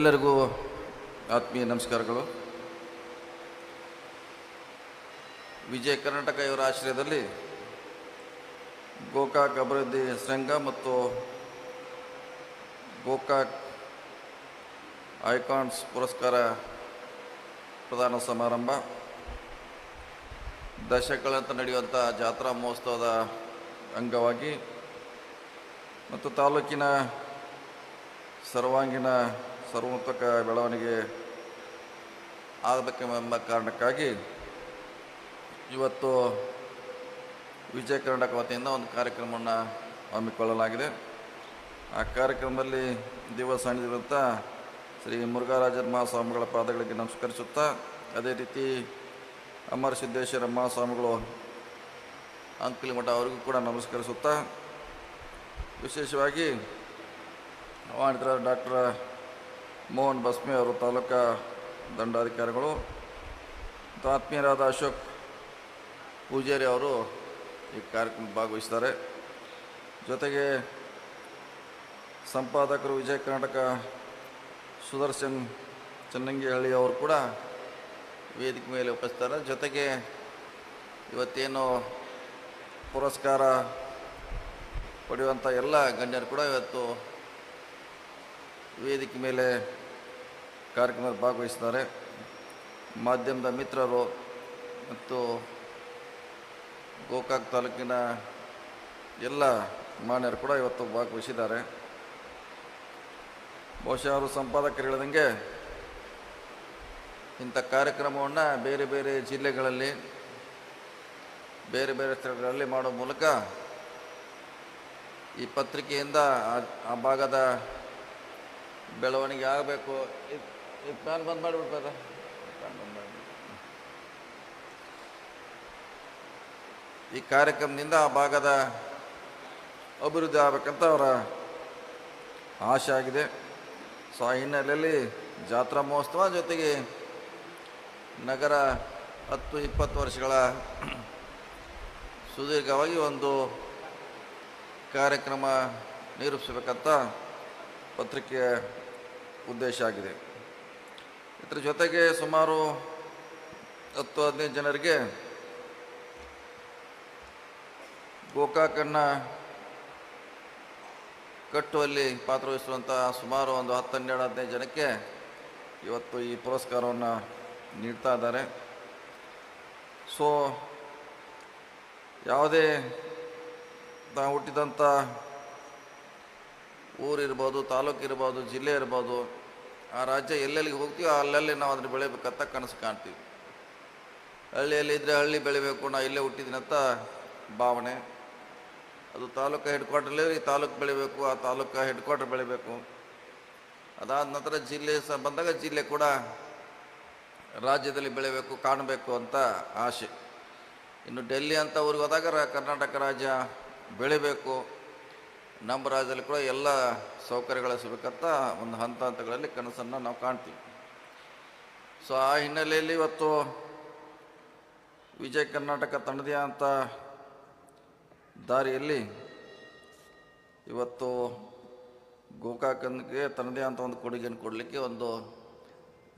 ಎಲ್ಲರಿಗೂ ಆತ್ಮೀಯ ನಮಸ್ಕಾರಗಳು. ವಿಜಯ ಕರ್ನಾಟಕ ಇವರ ಆಶ್ರಯದಲ್ಲಿ ಗೋಕಾಕ್ ಅಭಿವೃದ್ಧಿ ಸಂಘ ಮತ್ತು ಗೋಕಾಕ್ ಐಕಾನ್ಸ್ ಪುರಸ್ಕಾರ ಪ್ರದಾನ ಸಮಾರಂಭ. ದಶಕಗಳಂತ ನಡೆಯುವಂಥ ಜಾತ್ರಾ ಮಹೋತ್ಸವದ ಅಂಗವಾಗಿ ಮತ್ತು ತಾಲೂಕಿನ ಸರ್ವಾಂಗೀಣ ಸರ್ವೋತ್ತಕ ಬೆಳವಣಿಗೆ ಆಗಬೇಕೆಂಬ ಕಾರಣಕ್ಕಾಗಿ ಇವತ್ತು ವಿಜಯ ಕರ್ನಾಟಕ ವತಿಯಿಂದ ಒಂದು ಕಾರ್ಯಕ್ರಮವನ್ನು ಹಮ್ಮಿಕೊಳ್ಳಲಾಗಿದೆ. ಆ ಕಾರ್ಯಕ್ರಮದಲ್ಲಿ ದಿವಸ ಅಣಿದಿರುವಂಥ ಶ್ರೀ ಮುರುಘಾರಾಜರ ಮಹಾಸ್ವಾಮಿಗಳ ಪಾದಗಳಿಗೆ ನಮಸ್ಕರಿಸುತ್ತಾ, ಅದೇ ರೀತಿ ಅಮರ ಸಿದ್ದೇಶ್ವರ ಮಹಾಸ್ವಾಮಿಗಳು ಅಂಕಲಿ ಮಠ ಅವರಿಗೂ ಕೂಡ ನಮಸ್ಕರಿಸುತ್ತಾ, ವಿಶೇಷವಾಗಿ ಮಾಡಿದ್ರ ಡಾಕ್ಟರ್ ಮೋಹನ್ ಬಸ್ಮಿ ಅವರು ತಾಲೂಕಾ ದಂಡಾಧಿಕಾರಿಗಳು. ಮತ್ತು ಆತ್ಮೀಯರಾದ ಅಶೋಕ್ ಪೂಜಾರಿ ಅವರು ಈ ಕಾರ್ಯಕ್ರಮ ಭಾಗವಹಿಸ್ತಾರೆ ಜೊತೆಗೆ ಸಂಪಾದಕರು ವಿಜಯ ಕರ್ನಾಟಕ ಸುದರ್ಶನ್ ಚನ್ನಂಗಿಹಳ್ಳಿ ಅವರು ಕೂಡ ವೇದಿಕೆ ಮೇಲೆ ಉಪಸ್ಥಿತಾರೆ ಜೊತೆಗೆ ಇವತ್ತೇನು ಪುರಸ್ಕಾರ ಪಡೆಯುವಂಥ ಎಲ್ಲ ಗಣ್ಯರು ಕೂಡ ಇವತ್ತು ವೇದಿಕೆ ಮೇಲೆ ಕಾರ್ಯಕ್ರಮದಲ್ಲಿ ಭಾಗವಹಿಸ್ತಾರೆ ಮಾಧ್ಯಮದ ಮಿತ್ರರು ಮತ್ತು ಗೋಕಾಕ್ ತಾಲೂಕಿನ ಎಲ್ಲ ಮಾನ್ಯರು ಕೂಡ ಇವತ್ತು ಭಾಗವಹಿಸಿದ್ದಾರೆ. ಬಹುಶಃ ಅವರು ಸಂಪಾದಕರು ಹೇಳಿದಂಗೆ ಇಂಥ ಕಾರ್ಯಕ್ರಮವನ್ನು ಬೇರೆ ಬೇರೆ ಜಿಲ್ಲೆಗಳಲ್ಲಿ, ಬೇರೆ ಬೇರೆ ಸ್ಥಳಗಳಲ್ಲಿ ಮಾಡೋ ಮೂಲಕ ಈ ಪತ್ರಿಕೆಯಿಂದ ಆ- ಆ ಭಾಗದ ಬೆಳವಣಿಗೆ ಆಗಬೇಕು. ಈ ಪ್ಯಾನ್ ಬಂದ್ ಮಾಡಿಬಿಡ್ಬೇಡ ಪ್ಯಾನ್ ಬಂದ್ ಮಾಡಿ ಈ ಕಾರ್ಯಕ್ರಮದಿಂದ ಆ ಭಾಗದ ಅಭಿವೃದ್ಧಿ ಆಗಬೇಕಂತ ಅವರ ಆಶೆ ಆಗಿದೆ. ಸೊ, ಆ ಹಿನ್ನೆಲೆಯಲ್ಲಿ ಜಾತ್ರಾ ಮಹೋತ್ಸವ ಜೊತೆಗೆ ನಗರ ಹತ್ತು ಇಪ್ಪತ್ತು ವರ್ಷಗಳ ಸುದೀರ್ಘವಾಗಿ ಒಂದು ಕಾರ್ಯಕ್ರಮ ನಿರೂಪಿಸಬೇಕಂತ ಪತ್ರಿಕೆಯ ಉದ್ದೇಶ ಆಗಿದೆ. ಇದರ ಜೊತೆಗೆ ಸುಮಾರು ಹತ್ತು ಹದಿನೈದು ಜನರಿಗೆ ಗೋಕಾಕನ್ನು ಕಟ್ಟುವಲ್ಲಿ ಪಾತ್ರವಹಿಸುವಂಥ ಸುಮಾರು ಒಂದು ಹತ್ತು ಹನ್ನೆರಡು ಹದಿನೈದು ಜನಕ್ಕೆ ಇವತ್ತು ಈ ಪುರಸ್ಕಾರವನ್ನು ನೀಡ್ತಾ ಇದ್ದಾರೆ. ಸೊ ಯಾವುದೇ ನಾವು ಹುಟ್ಟಿದಂಥ ಊರಿರ್ಬೋದು ತಾಲೂಕು ಇರ್ಬೋದು ಜಿಲ್ಲೆ ಇರ್ಬೋದು ಆ ರಾಜ್ಯ ಎಲ್ಲೆಲ್ಲಿಗೆ ಹೋಗ್ತೀವೋ ಅಲ್ಲಲ್ಲಿ ನಾವು ಅದನ್ನು ಬೆಳಿಬೇಕಂತ ಕನಸು ಕಾಣ್ತೀವಿ. ಹಳ್ಳಿಯಲ್ಲಿ ಇದ್ದರೆ ಹಳ್ಳಿ ಬೆಳಿಬೇಕು, ನಾ ಇಲ್ಲೇ ಹುಟ್ಟಿದ್ದೀನಂತ ಭಾವನೆ. ಅದು ತಾಲೂಕು ಹೆಡ್ ಕ್ವಾರ್ಟರ್ಲಿ ಈ ತಾಲೂಕು ಬೆಳಿಬೇಕು, ಆ ತಾಲೂಕು ಹೆಡ್ ಕ್ವಾರ್ಟರ್ ಬೆಳಿಬೇಕು. ಅದಾದ ನಂತರ ಜಿಲ್ಲೆ ಸಹ ಬಂದಾಗ ಜಿಲ್ಲೆ ಕೂಡ ರಾಜ್ಯದಲ್ಲಿ ಬೆಳಿಬೇಕು, ಕಾಣಬೇಕು ಅಂತ ಆಸೆ. ಇನ್ನು ಡೆಲ್ಲಿ ಅಂತ ಊರಿಗೆ ಹೋದಾಗ ಕರ್ನಾಟಕ ರಾಜ್ಯ ಬೆಳಿಬೇಕು. ನಮ್ಮ ರಾಜ್ಯದಲ್ಲಿ ಕೂಡ ಎಲ್ಲ ಸೌಕರ್ಯಗಳ ಸಿಗಬೇಕಂತ ಒಂದು ಹಂತ ಹಂತಗಳಲ್ಲಿ ಕನಸನ್ನು ನಾವು ಕಾಣ್ತೀವಿ. ಸೊ ಆ ಹಿನ್ನೆಲೆಯಲ್ಲಿ ಇವತ್ತು ವಿಜಯ ಕರ್ನಾಟಕ ತನ್ನದೇ ಅಂತ ದಾರಿಯಲ್ಲಿ ಇವತ್ತು ಗೋಕಾಕನ್ಗೆ ತನ್ನದೇ ಅಂತ ಒಂದು ಕೊಡುಗೆಯನ್ನು ಕೊಡಲಿಕ್ಕೆ ಒಂದು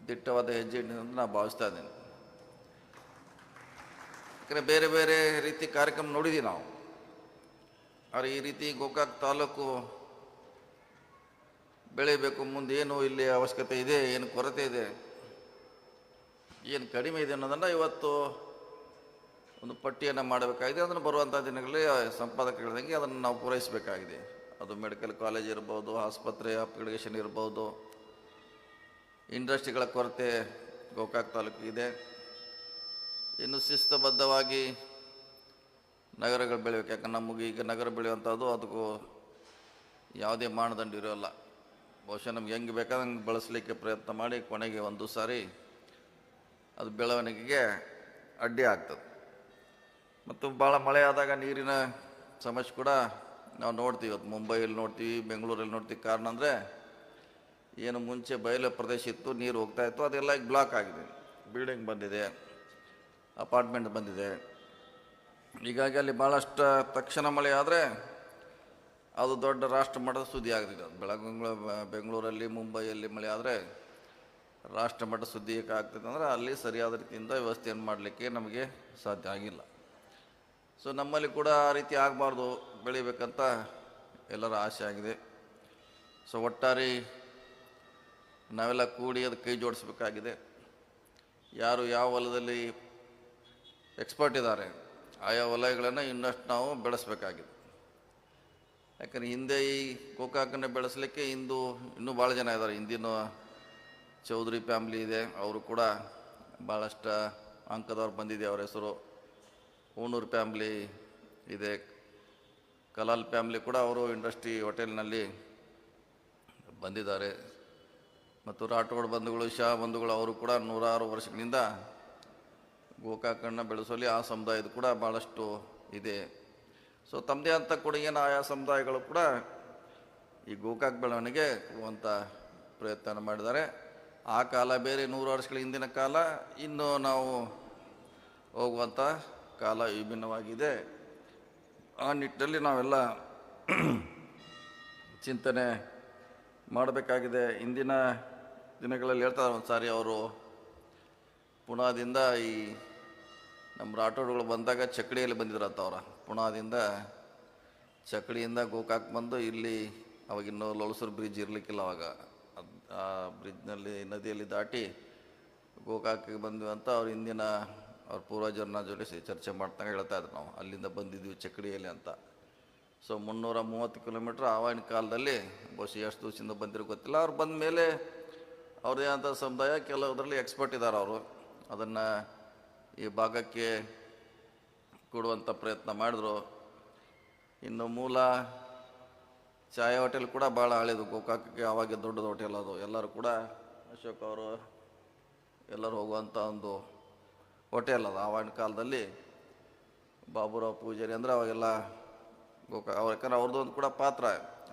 ದಿಟ್ಟವಾದ ಹೆಜ್ಜೆ ಅಂತ ನಾನು ಭಾವಿಸ್ತಾ ಇದ್ದೇನೆ. ಯಾಕಂದರೆ ಬೇರೆ ಬೇರೆ ರೀತಿ ಕಾರ್ಯಕ್ರಮ ನೋಡಿದ್ದೀವಿ ನಾವು. ಆದರೆ ಈ ರೀತಿ ಗೋಕಾಕ್ ತಾಲೂಕು ಬೆಳೀಬೇಕು, ಮುಂದೆ ಏನು ಇಲ್ಲಿ ಅವಶ್ಯಕತೆ ಇದೆ, ಏನು ಕೊರತೆ ಇದೆ, ಏನು ಕಡಿಮೆ ಇದೆ ಅನ್ನೋದನ್ನು ಇವತ್ತು ಒಂದು ಪಟ್ಟಿಯನ್ನು ಮಾಡಬೇಕಾಗಿದೆ. ಅದನ್ನು ಬರುವಂಥ ದಿನಗಳಲ್ಲಿ ಸಂಪಾದಕರು ಹೇಳಿದಂಗೆ ಅದನ್ನು ನಾವು ಪೂರೈಸಬೇಕಾಗಿದೆ. ಅದು ಮೆಡಿಕಲ್ ಕಾಲೇಜ್ ಇರ್ಬೋದು, ಆಸ್ಪತ್ರೆ ಅಪ್ಗ್ರೇಡೇಷನ್ ಇರ್ಬೋದು, ಇಂಡಸ್ಟ್ರಿಗಳ ಕೊರತೆ ಗೋಕಾಕ್ ತಾಲೂಕು ಇದೆ. ಇನ್ನು ಶಿಸ್ತಬದ್ಧವಾಗಿ ನಗರಗಳು ಬೆಳಿಬೇಕು ಯಾಕಂದ್ರೆ ನಮಗೆ ಈಗ ನಗರ ಬೆಳೆಯುವಂಥದ್ದು ಅದಕ್ಕೂ ಯಾವುದೇ ಮಾನದಂಡ ಇರೋಲ್ಲ. ಬಹುಶಃ ನಮ್ಗೆ ಹೆಂಗೆ ಬೇಕಾದಂಗೆ ಬಳಸಲಿಕ್ಕೆ ಪ್ರಯತ್ನ ಮಾಡಿ ಕೊನೆಗೆ ಒಂದು ಸಾರಿ ಅದು ಬೆಳವಣಿಗೆಗೆ ಅಡ್ಡಿ ಆಗ್ತದೆ. ಮತ್ತು ಭಾಳ ಮಳೆ ಆದಾಗ ನೀರಿನ ಸಮಸ್ಯೆ ಕೂಡ ನಾವು ನೋಡ್ತೀವಿ. ಇವತ್ತು ಮುಂಬೈಯಲ್ಲಿ ನೋಡ್ತೀವಿ, ಬೆಂಗಳೂರಲ್ಲಿ ನೋಡ್ತೀವಿ. ಕಾರಣ ಅಂದರೆ ಏನು ಮುಂಚೆ ಬಯಲು ಪ್ರದೇಶ ಇತ್ತು, ನೀರು ಹೋಗ್ತಾ ಇತ್ತು, ಅದೆಲ್ಲ ಈಗ ಬ್ಲಾಕ್ ಆಗಿದೆ. ಬಿಲ್ಡಿಂಗ್ ಬಂದಿದೆ ಅಪಾರ್ಟ್ಮೆಂಟ್ ಬಂದಿದೆ. ಹೀಗಾಗಿ ಅಲ್ಲಿ ಭಾಳಷ್ಟು ತಕ್ಷಣ ಮಳೆ ಆದರೆ ಅದು ದೊಡ್ಡ ರಾಷ್ಟ್ರ ಮಟ್ಟದ ಸುದ್ದಿ ಆಗ್ತಿದೆ. ಅದು ಬೆಂಗಳೂರಲ್ಲಿ, ಮುಂಬೈಯಲ್ಲಿ ಮಳೆ ಆದರೆ ರಾಷ್ಟ್ರ ಮಟ್ಟ ಸುದ್ದಿ ಏಕೆ ಆಗ್ತದೆ ಅಂದರೆ ಅಲ್ಲಿ ಸರಿಯಾದ ರೀತಿಯಿಂದ ವ್ಯವಸ್ಥೆಯನ್ನು ಮಾಡಲಿಕ್ಕೆ ನಮಗೆ ಸಾಧ್ಯ ಆಗಿಲ್ಲ. ಸೊ ನಮ್ಮಲ್ಲಿ ಕೂಡ ಆ ರೀತಿ ಆಗಬಾರ್ದು ಬೆಳಿಬೇಕಂತ ಎಲ್ಲರ ಆಸೆ ಆಗಿದೆ. ಸೊ ಒಟ್ಟಾರೆ ನಾವೆಲ್ಲ ಕೂಡಿ ಅದು ಕೈ ಜೋಡಿಸ್ಬೇಕಾಗಿದೆ. ಯಾರು ಯಾವ ಹೊಲದಲ್ಲಿ ಎಕ್ಸ್ಪರ್ಟ್ ಇದ್ದಾರೆ ಆಯಾ ವಲಯಗಳನ್ನು ಇನ್ನಷ್ಟು ನಾವು ಬೆಳೆಸಬೇಕಾಗಿದೆ. ಯಾಕಂದ್ರೆ ಹಿಂದೆ ಈ ಗೋಕಾಕನ್ನು ಬೆಳೆಸಲಿಕ್ಕೆ ಇಂದು ಇನ್ನೂ ಭಾಳ ಜನ ಇದ್ದಾರೆ. ಹಿಂದಿನ ಚೌಧರಿ ಫ್ಯಾಮ್ಲಿ ಇದೆ, ಅವರು ಕೂಡ ಭಾಳಷ್ಟು ಅಂಕದವ್ರು ಬಂದಿದೆ, ಅವ್ರ ಹೆಸರು ಹೂಣೂರು ಫ್ಯಾಮ್ಲಿ ಇದೆ. ಕಲಾಲ್ ಫ್ಯಾಮ್ಲಿ ಕೂಡ ಅವರು ಇಂಡಸ್ಟ್ರಿ ಹೋಟೆಲ್ನಲ್ಲಿ ಬಂದಿದ್ದಾರೆ. ಮತ್ತು ರಾಠೋಡ್ ಬಂಧುಗಳು, ಶಾ ಬಂಧುಗಳು, ಅವರು ಕೂಡ ನೂರಾರು ವರ್ಷಗಳಿಂದ ಗೋಕಾಕನ್ನು ಬೆಳೆಸೋಲಿ ಆ ಸಮುದಾಯದ ಕೂಡ ಭಾಳಷ್ಟು ಇದೆ. ಸೊ ತಮ್ಮದೇ ಅಂತ ಕೊಡುಗೆನ ಆಯಾ ಸಮುದಾಯಗಳು ಕೂಡ ಈ ಗೋಕಾಕ್ ಬೆಳವಣಿಗೆ ಕೊಡುವಂಥ ಪ್ರಯತ್ನ ಮಾಡಿದ್ದಾರೆ. ಆ ಕಾಲ ಬೇರೆ ನೂರು ವರ್ಷಗಳ ಹಿಂದಿನ ಕಾಲ ಇನ್ನು ನಾವು ಹೋಗುವಂಥ ಕಾಲ ವಿಭಿನ್ನವಾಗಿದೆ. ಆ ನಿಟ್ಟಿನಲ್ಲಿ ನಾವೆಲ್ಲ ಚಿಂತನೆ ಮಾಡಬೇಕಾಗಿದೆ. ಇಂದಿನ ದಿನಗಳಲ್ಲಿ ಹೇಳ್ತಾರೆ ಒಂದು ಸಾರಿ ಅವರು. ಪುಣಾದಿಂದ ಈ ನಮ್ಮ ರಾಠೋಡ್ಗಳು ಬಂದಾಗ ಚಕ್ಕಡಿಯಲ್ಲಿ ಬಂದಿದ್ರಂತ ಅವ್ರ. ಪುಣಾದಿಂದ ಚಕ್ಕಡಿಯಿಂದ ಗೋಕಾಕ್ ಬಂದು ಇಲ್ಲಿ ಅವಾಗಿನ್ನೂ ಲೊಳಸೂರು ಬ್ರಿಡ್ಜ್ ಇರಲಿಕ್ಕಿಲ್ಲ ಅವಾಗ. ಆ ಬ್ರಿಡ್ಜ್ನಲ್ಲಿ ನದಿಯಲ್ಲಿ ದಾಟಿ ಗೋಕಾಕಿಗೆ ಬಂದ್ವಿ ಅಂತ ಅವ್ರ ಹಿಂದಿನ ಅವ್ರ ಪೂರ್ವಜರನ್ನ ಜೊತೆ ಚರ್ಚೆ ಮಾಡ್ತಾ ಹೇಳ್ತಾ ಇದ್ರು ನಾವು. ಅಲ್ಲಿಂದ ಬಂದಿದ್ವಿ ಚಕ್ಕಡಿಯಲ್ಲಿ ಅಂತ. ಸೊ ಮುನ್ನೂರ ಮೂವತ್ತು ಕಿಲೋಮೀಟ್ರ್ ಆವಾಗಿನ ಕಾಲದಲ್ಲಿ ಬಹುಶಃ ಎಷ್ಟು ದಿವಸದಿಂದ ಬಂದಿರೋ ಗೊತ್ತಿಲ್ಲ. ಅವ್ರು ಬಂದ ಮೇಲೆ ಅವ್ರದೇ ಆದಂಥ ಸಮುದಾಯ ಕೆಲವರಲ್ಲಿ ಎಕ್ಸ್ಪರ್ಟ್ ಇದ್ದಾರೆ ಅವರು. ಅದನ್ನು ಈ ಭಾಗಕ್ಕೆ ಕೊಡುವಂಥ ಪ್ರಯತ್ನ ಮಾಡಿದ್ರು. ಇನ್ನು ಮೂಲ ಚಾಯ್ ಹೋಟೆಲ್ ಕೂಡ ಭಾಳ ಹಳೇದು. ಗೋಕಾಕಕ್ಕೆ ಆವಾಗ ದೊಡ್ಡದು ಹೋಟೆಲ್ ಅದು. ಎಲ್ಲರೂ ಕೂಡ ಅಶೋಕ್ ಅವರು ಎಲ್ಲರೂ ಹೋಗುವಂಥ ಒಂದು ಹೋಟೆಲ್ ಅದು. ಆವಾಗಿನ ಕಾಲದಲ್ಲಿ ಬಾಬುರಾವ್ ಪೂಜಾರಿ ಅಂದರೆ ಅವಾಗೆಲ್ಲ ಗೋಕಾ, ಅವ್ರು ಯಾಕಂದ್ರೆ ಅವ್ರದ್ದು ಒಂದು ಕೂಡ ಪಾತ್ರ.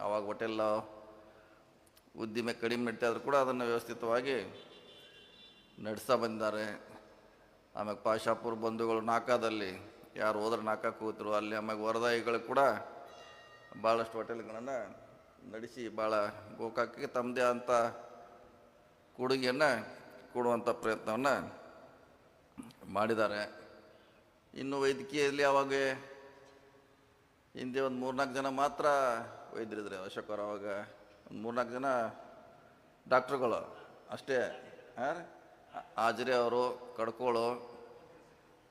ಆವಾಗ ಹೋಟೆಲ್ ಉದ್ದಿಮೆ ಕಡಿಮೆ ನಡೀತಾ ಇದ್ರು ಕೂಡ ಅದನ್ನು ವ್ಯವಸ್ಥಿತವಾಗಿ ನಡೆಸ್ತಾ ಬಂದಿದ್ದಾರೆ. ಆಮೇಲೆ ಪಾಶಾಪುರ ಬಂಧುಗಳು ನಾಕಾದಲ್ಲಿ, ಯಾರು ಹೋದ್ರೆ ನಾಕ ಕೂತರು. ಅಲ್ಲಿ ಆಮ್ಯಾಗ ವರದಾಯಿಗಳು ಕೂಡ ಭಾಳಷ್ಟು ಹೋಟೆಲ್ಗಳನ್ನು ನಡೆಸಿ ಭಾಳ ಗೋಕಾಕಿಗೆ ತಮ್ಮದೇ ಅಂತ ಕೊಡುಗೆಯನ್ನು ಕೊಡುವಂಥ ಪ್ರಯತ್ನವನ್ನು ಮಾಡಿದ್ದಾರೆ. ಇನ್ನು ವೈದ್ಯಕೀಯದಲ್ಲಿ ಅವಾಗ ಹಿಂದೆ ಒಂದು ಮೂರ್ನಾಲ್ಕು ಜನ ಮಾತ್ರ ವೈದ್ಯರಿದ್ರೆ, ಅಶೋಕರು ಅವಾಗ ಒಂದು ಮೂರ್ನಾಲ್ಕು ಜನ ಡಾಕ್ಟ್ರುಗಳು ಅಷ್ಟೇ. ಹಾಂ ಹಾಜರಿ ಅವರು, ಕಡ್ಕೋಳು,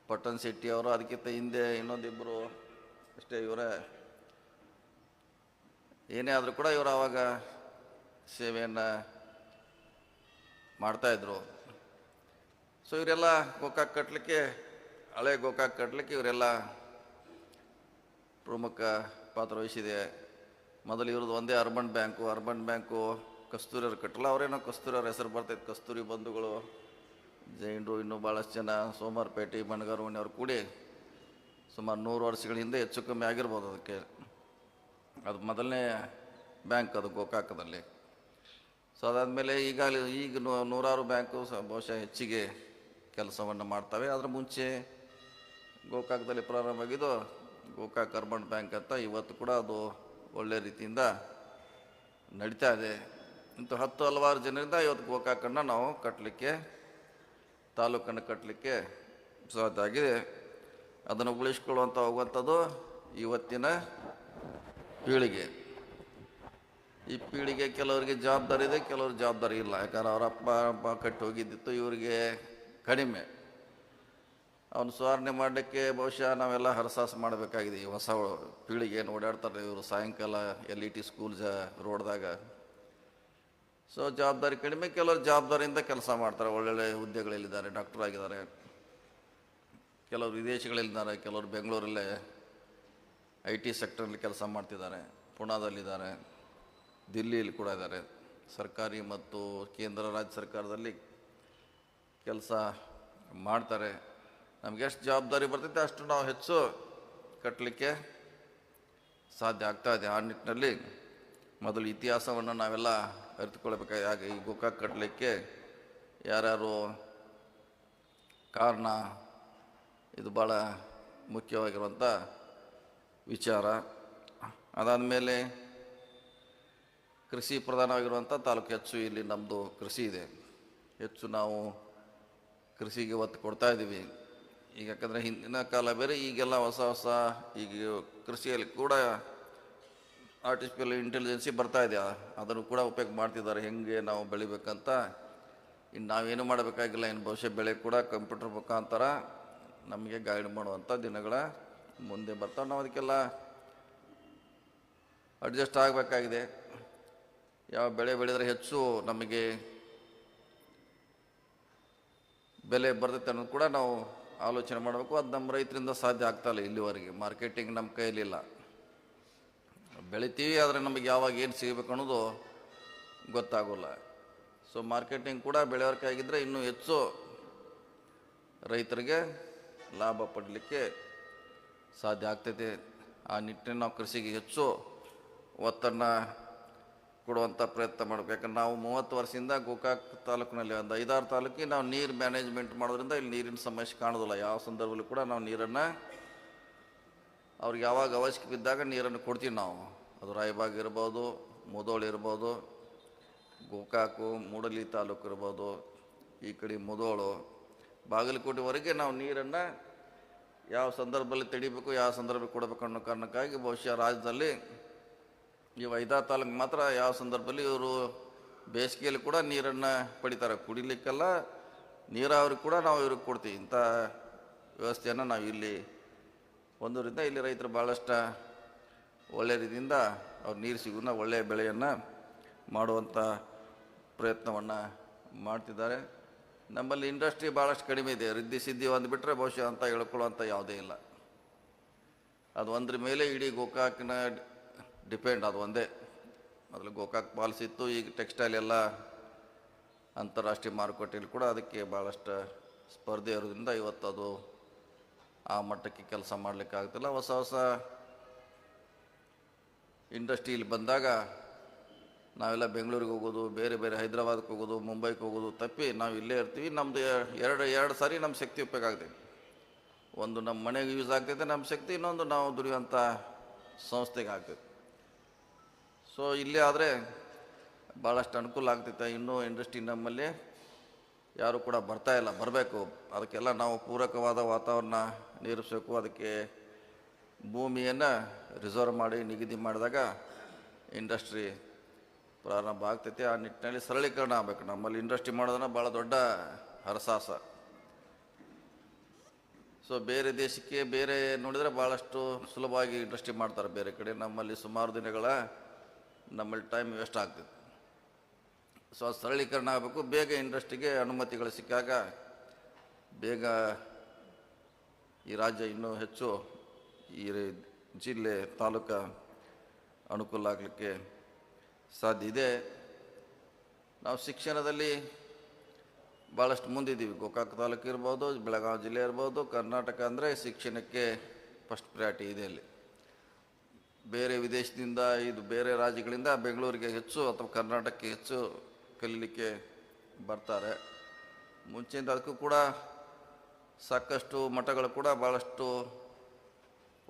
ಪಟ್ಟಣ್ ಶೆಟ್ಟಿ ಅವರು ಅದಕ್ಕಿಂತ ಹಿಂದೆ ಇನ್ನೊಂದಿಬ್ಬರು ಅಷ್ಟೇ ಇವರೇ. ಏನೇ ಆದರೂ ಕೂಡ ಇವರು ಆವಾಗ ಸೇವೆಯನ್ನು ಮಾಡ್ತಾಯಿದ್ರು ಸೊ ಇವರೆಲ್ಲ ಗೋಕಾಕ್ ಕಟ್ಟಲಿಕ್ಕೆ ಹಳೆ ಗೋಕಾಕ್ ಕಟ್ಟಲಿಕ್ಕೆ ಇವರೆಲ್ಲ ಪ್ರಮುಖ ಪಾತ್ರ ವಹಿಸಿದೆ. ಮೊದಲು ಇವ್ರದ್ದು ಒಂದೇ ಅರ್ಬನ್ ಬ್ಯಾಂಕು ಅರ್ಬನ್ ಬ್ಯಾಂಕು ಕಸ್ತೂರಿಯವ್ರು ಕಟ್ಟಲ್ಲ, ಅವರೇನೋ ಕಸ್ತೂರಿಯವ್ರ ಹೆಸರು ಬರ್ತೈತೆ ಕಸ್ತೂರಿ ಬಂಧುಗಳು. ಜೈನರು ಇನ್ನೂ ಭಾಳಷ್ಟು ಜನ ಸೋಮವಾರಪೇಟೆ ಬಣಗಾರ ಅವ್ರು ಕೂಡಿ ಸುಮಾರು ನೂರು ವರ್ಷಗಳ ಹಿಂದೆ ಹೆಚ್ಚು ಕಮ್ಮಿ ಆಗಿರ್ಬೋದು ಅದಕ್ಕೆ. ಅದು ಮೊದಲನೇ ಬ್ಯಾಂಕ್ ಅದು ಗೋಕಾಕದಲ್ಲಿ. ಸೊ ಅದಾದಮೇಲೆ ಈಗ ಈಗ ನೂರಾರು ಬ್ಯಾಂಕು ಬಹುಶಃ ಹೆಚ್ಚಿಗೆ ಕೆಲಸವನ್ನು ಮಾಡ್ತವೆ. ಅದರ ಮುಂಚೆ ಗೋಕಾಕದಲ್ಲಿ ಪ್ರಾರಂಭ ಆಗಿದ್ದು ಗೋಕಾಕ್ ಅರ್ಬನ್ ಬ್ಯಾಂಕ್ ಅಂತ ಇವತ್ತು ಕೂಡ ಅದು ಒಳ್ಳೆ ರೀತಿಯಿಂದ ನಡೀತಾ ಇದೆ. ಇಂಥ ಹತ್ತು ಹಲವಾರು ಜನರಿಂದ ಇವತ್ತು ಗೋಕಾಕನ್ನು ನಾವು ಕಟ್ಟಲಿಕ್ಕೆ ತಾಲೂಕನ್ನು ಕಟ್ಟಲಿಕ್ಕೆ ಸಾಧ್ಯ ಅದನ್ನು ಉಳಿಸ್ಕೊಳ್ಳುವಂಥ ಹೋಗುವಂಥದ್ದು ಇವತ್ತಿನ ಪೀಳಿಗೆ. ಈ ಪೀಳಿಗೆ ಕೆಲವರಿಗೆ ಜವಾಬ್ದಾರಿ ಇದೆ ಕೆಲವ್ರಿಗೆ ಜವಾಬ್ದಾರಿ ಇಲ್ಲ. ಯಾಕಂದ್ರೆ ಅವ್ರ ಅಪ್ಪ ಅಪ್ಪ ಕಟ್ಟಿ ಹೋಗಿದ್ದಿತ್ತು, ಇವರಿಗೆ ಕಡಿಮೆ. ಅವನು ಸುಧಾರಣೆ ಮಾಡಲಿಕ್ಕೆ ಬಹುಶಃ ನಾವೆಲ್ಲ ಹರಸಾಹಸ ಮಾಡಬೇಕಾಗಿದೆ ಈ ಹೊಸ ಪೀಳಿಗೆ ಏನು ಓಡಾಡ್ತಾರೆ ಇವರು. ಸಾಯಂಕಾಲ ಎಲ್ ಇ ಟಿ ಸ್ಕೂಲ್ ರೋಡ್ದಾಗ ಸೊ ಜವಾಬ್ದಾರಿ ಕಡಿಮೆ, ಕೆಲವರು ಜವಾಬ್ದಾರಿಯಿಂದ ಕೆಲಸ ಮಾಡ್ತಾರೆ. ಒಳ್ಳೊಳ್ಳೆ ಹುದ್ದೆಗಳಲ್ಲಿದ್ದಾರೆ ಡಾಕ್ಟರ್ ಆಗಿದ್ದಾರೆ. ಕೆಲವರು ವಿದೇಶಗಳಲ್ಲಿದ್ದಾರೆ, ಕೆಲವರು ಬೆಂಗಳೂರಲ್ಲೇ ಐ ಟಿ ಸೆಕ್ಟರ್ನಲ್ಲಿ ಕೆಲಸ ಮಾಡ್ತಿದ್ದಾರೆ. ಪುಣಾದಲ್ಲಿದ್ದಾರೆ, ದಿಲ್ಲಿಯಲ್ಲಿ ಕೂಡ ಇದ್ದಾರೆ. ಸರ್ಕಾರಿ ಮತ್ತು ಕೇಂದ್ರ ರಾಜ್ಯ ಸರ್ಕಾರದಲ್ಲಿ ಕೆಲಸ ಮಾಡ್ತಾರೆ. ನಮಗೆ ಎಷ್ಟು ಜವಾಬ್ದಾರಿ ಬರ್ತೈತೆ ಅಷ್ಟು ನಾವು ಹೆಚ್ಚು ಕಟ್ಟಲಿಕ್ಕೆ ಸಾಧ್ಯ ಆಗ್ತಾ ಇದೆ. ಆ ನಿಟ್ಟಿನಲ್ಲಿ ಮೊದಲು ಇತಿಹಾಸವನ್ನು ನಾವೆಲ್ಲ ಅರಿತುಕೊಳ್ಬೇಕಾಗಿ ಈ ಗೋಕಾಕ್ ಕಟ್ಟಲಿಕ್ಕೆ ಯಾರ್ಯಾರು ಕಾರಣ? ಇದು ಭಾಳ ಮುಖ್ಯವಾಗಿರುವಂಥ ವಿಚಾರ. ಅದಾದಮೇಲೆ ಕೃಷಿ ಪ್ರಧಾನವಾಗಿರುವಂಥ ತಾಲೂಕು ಹೆಚ್ಚು. ಇಲ್ಲಿ ನಮ್ಮದು ಕೃಷಿ ಇದೆ. ಹೆಚ್ಚು ನಾವು ಕೃಷಿಗೆ ಒತ್ತು ಕೊಡ್ತಾ ಇದ್ದೀವಿ. ಈಗ ಯಾಕಂದರೆ ಹಿಂದಿನ ಕಾಲ ಬೇರೆ, ಈಗೆಲ್ಲ ಹೊಸ ಹೊಸ ಈಗ ಕೃಷಿಯಲ್ಲಿ ಕೂಡ ಆರ್ಟಿಫಿಷಿಯಲ್ ಇಂಟೆಲಿಜೆನ್ಸಿ ಬರ್ತಾ ಇದೆ ಅದನ್ನು ಕೂಡ ಉಪಯೋಗ ಮಾಡ್ತಿದ್ದಾರೆ. ಹೆಂಗೆ ನಾವು ಬೆಳಿಬೇಕಂತ? ಇನ್ನು ನಾವೇನು ಮಾಡಬೇಕಾಗಿಲ್ಲ. ಇನ್ನು ಭವಿಷ್ಯ ಬೆಳೆ ಕೂಡ ಕಂಪ್ಯೂಟರ್ ಮುಖಾಂತರ ನಮಗೆ ಗೈಡ್ ಮಾಡುವಂಥ ದಿನಗಳ ಮುಂದೆ ಬರ್ತಾವೆ ನಾವು ಅದಕ್ಕೆಲ್ಲ ಅಡ್ಜಸ್ಟ್ ಆಗಬೇಕಾಗಿದೆ. ಯಾವ ಬೆಳೆ ಬೆಳೆದರೆ ಹೆಚ್ಚು ನಮಗೆ ಬೆಲೆ ಬರ್ತೈತೆ ಅನ್ನೋದು ಕೂಡ ನಾವು ಆಲೋಚನೆ ಮಾಡಬೇಕು. ಅದು ನಮ್ಮ ರೈತರಿಂದ ಸಾಧ್ಯ ಆಗ್ತಾಯಿಲ್ಲ ಇಲ್ಲಿವರೆಗೆ. ಮಾರ್ಕೆಟಿಂಗ್ ನಮ್ಮ ಕೈಯಲ್ಲಿಲ್ಲ. ಬೆಳಿತೀವಿ, ಆದರೆ ನಮಗೆ ಯಾವಾಗ ಏನು ಸಿಗಬೇಕು ಅನ್ನೋದು ಗೊತ್ತಾಗೋಲ್ಲ. ಸೊ ಮಾರ್ಕೆಟಿಂಗ್ ಕೂಡ ಬೆಳೆಯೋರ್ಕಾಗಿದ್ದರೆ ಇನ್ನೂ ಹೆಚ್ಚು ರೈತರಿಗೆ ಲಾಭ ಪಡಲಿಕ್ಕೆ ಸಾಧ್ಯ ಆಗ್ತೈತೆ. ಆ ನಿಟ್ಟಿನಲ್ಲಿ ನಾವು ಕೃಷಿಗೆ ಹೆಚ್ಚು ಒತ್ತನ್ನು ಕೊಡುವಂಥ ಪ್ರಯತ್ನ ಮಾಡಬೇಕು. ಯಾಕಂದ್ರೆ ನಾವು ಮೂವತ್ತು ವರ್ಷದಿಂದ ಗೋಕಾಕ್ ತಾಲೂಕಿನಲ್ಲಿ ಒಂದು ಐದಾರು ತಾಲೂಕಿಗೆ ನಾವು ನೀರು ಮ್ಯಾನೇಜ್ಮೆಂಟ್ ಮಾಡೋದ್ರಿಂದ ಇಲ್ಲಿ ನೀರಿನ ಸಮಸ್ಯೆ ಕಾಣೋದಿಲ್ಲ. ಯಾವ ಸಂದರ್ಭದಲ್ಲೂ ಕೂಡ ನಾವು ನೀರನ್ನು ಅವ್ರಿಗೆ ಯಾವಾಗ ಅವಶ್ಯಕ ಬಿದ್ದಾಗ ನೀರನ್ನು ಕೊಡ್ತೀವಿ ನಾವು. ಅದು ರಾಯಬಾಗ್ ಇರ್ಬೋದು, ಮುದೋಳು ಇರ್ಬೋದು, ಗೋಕಾಕು, ಮೂಡಲಿ ತಾಲೂಕು ಇರ್ಬೋದು, ಈ ಕಡೆ ಮುದೋಳು, ಬಾಗಲಕೋಟೆವರೆಗೆ ನಾವು ನೀರನ್ನು ಯಾವ ಸಂದರ್ಭದಲ್ಲಿ ತಡಿಬೇಕು, ಯಾವ ಸಂದರ್ಭಕ್ಕೆ ಕೊಡಬೇಕು ಅನ್ನೋ ಕಾರಣಕ್ಕಾಗಿ ಬಹುಶಃ ರಾಜ್ಯದಲ್ಲಿ ಈ ವೈದಾ ತಾಲೂಕು ಮಾತ್ರ ಯಾವ ಸಂದರ್ಭದಲ್ಲಿ ಇವರು ಬೇಸಿಗೆಯಲ್ಲಿ ಕೂಡ ನೀರನ್ನು ಪಡಿತಾರೆ. ಕುಡಿಲಿಕ್ಕೆಲ್ಲ, ನೀರಾವರಿ ಕೂಡ ನಾವು ಇವ್ರಿಗೆ ಕೊಡ್ತೀವಿ. ಇಂಥ ವ್ಯವಸ್ಥೆಯನ್ನು ನಾವು ಇಲ್ಲಿ ಒಂದರಿಂದ ಇಲ್ಲಿ ರೈತರು ಭಾಳಷ್ಟು ಒಳ್ಳೆಯ ರೀತಿಯಿಂದ ಅವ್ರು ನೀರು ಸಿಗೋದನ್ನ ಒಳ್ಳೆಯ ಬೆಳೆಯನ್ನು ಮಾಡುವಂಥ ಪ್ರಯತ್ನವನ್ನು ಮಾಡ್ತಿದ್ದಾರೆ. ನಮ್ಮಲ್ಲಿ ಇಂಡಸ್ಟ್ರಿ ಭಾಳಷ್ಟು ಕಡಿಮೆ ಇದೆ. ರಿದ್ದಿ ಸಿದ್ಧಿ ಒಂದು ಬಿಟ್ಟರೆ ಬಹುಶಃ ಅಂತ ಹೇಳ್ಕೊಳ್ಳುವಂಥ ಯಾವುದೇ ಇಲ್ಲ. ಅದು ಒಂದ್ರ ಮೇಲೆ ಇಡೀ ಗೋಕಾಕಿನ ಡಿಪೆಂಡ್, ಅದು ಒಂದೇ. ಮೊದಲು ಗೋಕಾಕ್ ಪಾಲಿಸಿ ಇತ್ತು, ಈಗ ಟೆಕ್ಸ್ಟೈಲ್ ಎಲ್ಲ ಅಂತಾರಾಷ್ಟ್ರೀಯ ಮಾರುಕಟ್ಟೆಯಲ್ಲಿ ಕೂಡ ಅದಕ್ಕೆ ಭಾಳಷ್ಟು ಸ್ಪರ್ಧೆ ಇರೋದ್ರಿಂದ ಇವತ್ತು ಅದು ಆ ಮಟ್ಟಕ್ಕೆ ಕೆಲಸ ಮಾಡಲಿಕ್ಕಾಗ್ತಿಲ್ಲ. ಹೊಸ ಹೊಸ ಇಂಡಸ್ಟ್ರಿ ಇಲ್ಲಿ ಬಂದಾಗ ನಾವೆಲ್ಲ ಬೆಂಗಳೂರಿಗೆ ಹೋಗೋದು, ಬೇರೆ ಬೇರೆ ಹೈದ್ರಾಬಾದ್ಗೆ ಹೋಗೋದು, ಮುಂಬೈಗೆ ಹೋಗೋದು ತಪ್ಪಿ ನಾವು ಇಲ್ಲೇ ಇರ್ತೀವಿ. ನಮ್ಮದು ಎರಡು ಎರಡು ಸಾರಿ ನಮ್ಮ ಶಕ್ತಿ ಉಪಯೋಗ ಆಗ್ತೈತಿ. ಒಂದು ನಮ್ಮ ಮನೆಗೆ ಯೂಸ್ ಆಗ್ತೈತೆ, ನಮ್ಮ ಶಕ್ತಿ, ಇನ್ನೊಂದು ನಾವು ದುಡಿಯುವಂಥ ಸಂಸ್ಥೆಗೆ ಆಗ್ತೈತೆ. ಸೊ ಇಲ್ಲೇ ಆದರೆ ಭಾಳಷ್ಟು ಅನುಕೂಲ ಆಗ್ತೈತೆ. ಇನ್ನೂ ಇಂಡಸ್ಟ್ರಿ ನಮ್ಮಲ್ಲಿ ಯಾರು ಕೂಡ ಬರ್ತಾ ಇಲ್ಲ. ಬರಬೇಕು. ಅದಕ್ಕೆಲ್ಲ ನಾವು ಪೂರಕವಾದ ವಾತಾವರಣ ನಿರ್ಮಿಸಬೇಕು ಅದಕ್ಕೆ ಭೂಮಿಯನ್ನು ರಿಸರ್ವ್ ಮಾಡಿ, ನಿಗದಿ ಮಾಡಿದಾಗ ಇಂಡಸ್ಟ್ರಿ ಪ್ರಾರಂಭ ಆಗ್ತೈತಿ. ಆ ನಿಟ್ಟಿನಲ್ಲಿ ಸರಳೀಕರಣ ಆಗಬೇಕು. ನಮ್ಮಲ್ಲಿ ಇಂಡಸ್ಟ್ರಿ ಮಾಡೋದನ್ನ ಭಾಳ ದೊಡ್ಡ ಹರಸಾಹಸ. ಸೊ ಬೇರೆ ದೇಶಕ್ಕೆ ಬೇರೆ ನೋಡಿದರೆ ಭಾಳಷ್ಟು ಸುಲಭವಾಗಿ ಇಂಡಸ್ಟ್ರಿ ಮಾಡ್ತಾರೆ ಬೇರೆ ಕಡೆ. ನಮ್ಮಲ್ಲಿ ಸುಮಾರು ದಿನಗಳ ನಮ್ಮಲ್ಲಿ ಟೈಮ್ ವೇಸ್ಟ್ ಆಗ್ತದೆ ಸೊ ಸರಳೀಕರಣ ಆಗಬೇಕು. ಬೇಗ ಇಂಡಸ್ಟ್ರಿಗೆ ಅನುಮತಿಗಳು ಸಿಕ್ಕಾಗ ಬೇಗ ಈ ರಾಜ್ಯ ಇನ್ನೂ ಹೆಚ್ಚು ಈ ಜಿಲ್ಲೆ ತಾಲೂಕ ಅನುಕೂಲ ಆಗಲಿಕ್ಕೆ ಸಾಧ್ಯ ಇದೆ. ನಾವು ಶಿಕ್ಷಣದಲ್ಲಿ ಭಾಳಷ್ಟು ಮುಂದಿದ್ದೀವಿ. ಗೋಕಾಕ್ ತಾಲೂಕು ಇರ್ಬೋದು, ಬೆಳಗಾವಿ ಜಿಲ್ಲೆ ಇರ್ಬೋದು, ಕರ್ನಾಟಕ ಅಂದರೆ ಶಿಕ್ಷಣಕ್ಕೆ ಫಸ್ಟ್ ಪ್ರಯಾರಿಟಿ ಇದೆ ಅಲ್ಲಿ. ಬೇರೆ ವಿದೇಶದಿಂದ ಇದು ಬೇರೆ ರಾಜ್ಯಗಳಿಂದ ಬೆಂಗಳೂರಿಗೆ ಹೆಚ್ಚು ಅಥವಾ ಕರ್ನಾಟಕಕ್ಕೆ ಹೆಚ್ಚು ಕಲೀಲಿಕ್ಕೆ ಬರ್ತಾರೆ. ಮುಂಚೆಯಿಂದ ಅದಕ್ಕೂ ಕೂಡ ಸಾಕಷ್ಟು ಮಠಗಳು ಕೂಡ ಭಾಳಷ್ಟು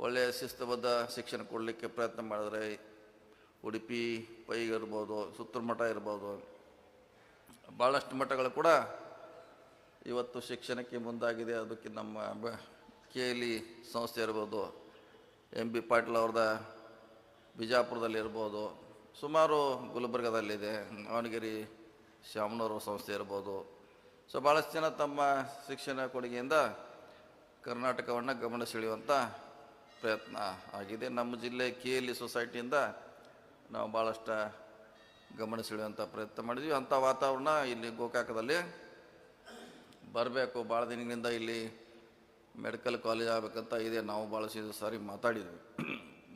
ಒಳ್ಳೆಯ ಶಿಸ್ತುಬದ್ಧ ಶಿಕ್ಷಣ ಕೊಡಲಿಕ್ಕೆ ಪ್ರಯತ್ನ ಮಾಡಿದ್ರೆ ಉಡುಪಿ ಪೈ ಇರ್ಬೋದು ಸುತ್ತೂರು ಮಠ ಇರ್ಬೋದು ಭಾಳಷ್ಟು ಮಠಗಳು ಕೂಡ ಇವತ್ತು ಶಿಕ್ಷಣಕ್ಕೆ ಮುಂದಾಗಿದೆ. ಅದಕ್ಕೆ ನಮ್ಮ ಕೆ ಎಲ್ ಸಂಸ್ಥೆ ಇರ್ಬೋದು, ಎಂ ಬಿ ಪಾಟೀಲ್ ಅವ್ರದ ಬಿಜಾಪುರದಲ್ಲಿ ಇರ್ಬೋದು, ಸುಮಾರು ಗುಲ್ಬರ್ಗದಲ್ಲಿದೆ, ದಾವಣಗೆರೆ ಶಾಮನೂರು ಸಂಸ್ಥೆ ಇರ್ಬೋದು. ಸೊ ಭಾಳಷ್ಟು ಜನ ತಮ್ಮ ಶಿಕ್ಷಣ ಕೊಡುಗೆಯಿಂದ ಕರ್ನಾಟಕವನ್ನು ಗಮನ ಸೆಳೆಯುವಂಥ ಪ್ರಯತ್ನ ಆಗಿದೆ. ನಮ್ಮ ಜಿಲ್ಲೆ ಕೆ ಎಲ್ ಇ ಸೊಸೈಟಿಯಿಂದ ನಾವು ಭಾಳಷ್ಟು ಗಮನ ಸೆಳೆಯುವಂಥ ಪ್ರಯತ್ನ ಮಾಡಿದ್ವಿ. ಅಂಥ ವಾತಾವರಣ ಇಲ್ಲಿ ಗೋಕಾಕದಲ್ಲಿ ಬರಬೇಕು. ಭಾಳ ದಿನಗಳಿಂದ ಇಲ್ಲಿ ಮೆಡಿಕಲ್ ಕಾಲೇಜ್ ಆಗಬೇಕಂತ ಇದೆ. ನಾವು ಭಾಳ ಸಾರಿ ಮಾತಾಡಿದ್ವಿ.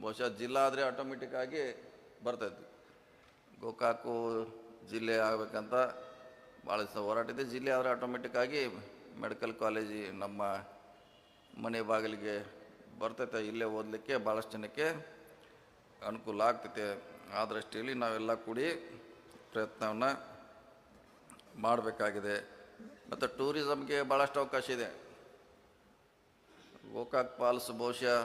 ಬಹುಶಃ ಜಿಲ್ಲಾ ಆದರೆ ಆಟೋಮೆಟಿಕ್ ಆಗಿ ಬರ್ತೈತಿ ಗೋಕಾಕು ಜಿಲ್ಲೆ ಆಗಬೇಕಂತ ಭಾಳ ದಿವಸ ಹೋರಾಟ ಇದೆ. ಜಿಲ್ಲೆ ಆದರೆ ಆಟೋಮೆಟಿಕ್ ಆಗಿ ಮೆಡಿಕಲ್ ಕಾಲೇಜಿ ನಮ್ಮ ಮನೆ ಬಾಗಿಲಿಗೆ ಬರ್ತೈತೆ, ಇಲ್ಲೇ ಓದಲಿಕ್ಕೆ ಭಾಳಷ್ಟು ಜನಕ್ಕೆ ಅನುಕೂಲ ಆಗ್ತೈತೆ. ಆ ದೃಷ್ಟಿಯಲ್ಲಿ ನಾವೆಲ್ಲ ಕೂಡಿ ಪ್ರಯತ್ನವನ್ನು ಮಾಡಬೇಕಾಗಿದೆ. ಮತ್ತು ಟೂರಿಸಮ್ಗೆ ಭಾಳಷ್ಟು ಅವಕಾಶ ಇದೆ. ಗೋಕಾಕ್ ಪಾಲ್ಸ್ ಬಹುಶಃ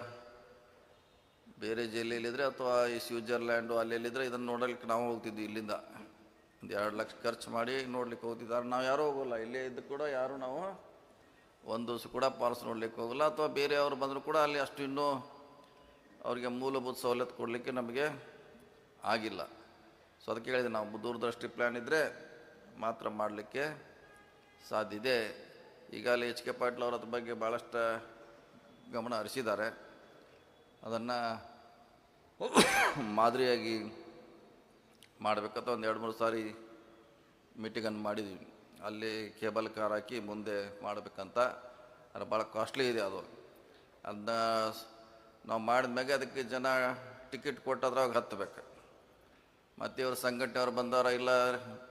ಬೇರೆ ಜಿಲ್ಲೆಯಲ್ಲಿದ್ದರೆ ಅಥವಾ ಈ ಸ್ವಿಟ್ಜರ್ಲ್ಯಾಂಡು ಅಲ್ಲೆಲ್ಲಿದ್ದರೆ ಇದನ್ನು ನೋಡಲಿಕ್ಕೆ ನಾವು ಹೋಗ್ತಿದ್ವಿ ಇಲ್ಲಿಂದ. ಒಂದು ಎರಡು ಲಕ್ಷ ಖರ್ಚು ಮಾಡಿ ನೋಡ್ಲಿಕ್ಕೆ ಹೋಗ್ತಿದ್ದಾರೆ. ನಾವು ಯಾರೂ ಹೋಗೋಲ್ಲ. ಇಲ್ಲೇ ಇದ್ದು ಕೂಡ ಯಾರು ನಾವು ಒಂದು ದಿವಸ ಕೂಡ ಪಾಲ್ಸ್ ನೋಡಲಿಕ್ಕೆ ಹೋಗಲ್ಲ, ಅಥವಾ ಬೇರೆಯವರು ಬಂದರೂ ಕೂಡ ಅಲ್ಲಿ ಅಷ್ಟು ಇನ್ನೂ ಅವರಿಗೆ ಮೂಲಭೂತ ಸವಲತ್ತು ಕೊಡಲಿಕ್ಕೆ ನಮಗೆ ಆಗಿಲ್ಲ. ಸೊ ಅದಕ್ಕೆ ಹೇಳಿದೆ, ನಾವು ದೂರದೃಷ್ಟಿ ಪ್ಲ್ಯಾನ್ ಇದ್ದರೆ ಮಾತ್ರ ಮಾಡಲಿಕ್ಕೆ ಸಾಧ್ಯ ಇದೆ. ಈಗಾಗಲೇ ಎಚ್ ಕೆ ಪಾಟೀಲ್ ಅವರ ಬಗ್ಗೆ ಭಾಳಷ್ಟು ಗಮನ ಹರಿಸಿದ್ದಾರೆ. ಅದನ್ನು ಮಾದರಿಯಾಗಿ ಮಾಡಬೇಕಂತ ಒಂದು ಎರಡು ಮೂರು ಸಾರಿ ಮೀಟಿಂಗನ್ನು ಮಾಡಿದ್ವಿ. ಅಲ್ಲಿ ಕೇಬಲ್ ಕಾರ್ ಹಾಕಿ ಮುಂದೆ ಮಾಡಬೇಕಂತ. ಅದು ಭಾಳ ಕಾಸ್ಟ್ಲಿ ಇದೆ ಅದು. ಅದನ್ನ ನಾವು ಮಾಡಿದ್ಮ್ಯಾಗೆ ಅದಕ್ಕೆ ಜನ ಟಿಕೆಟ್ ಕೊಟ್ಟದ್ರಾಗ ಹತ್ತಬೇಕು ಮತ್ತು ಇವ್ರ ಸಂಘಟನೆಯವ್ರು ಬಂದವ್ರ, ಇಲ್ಲ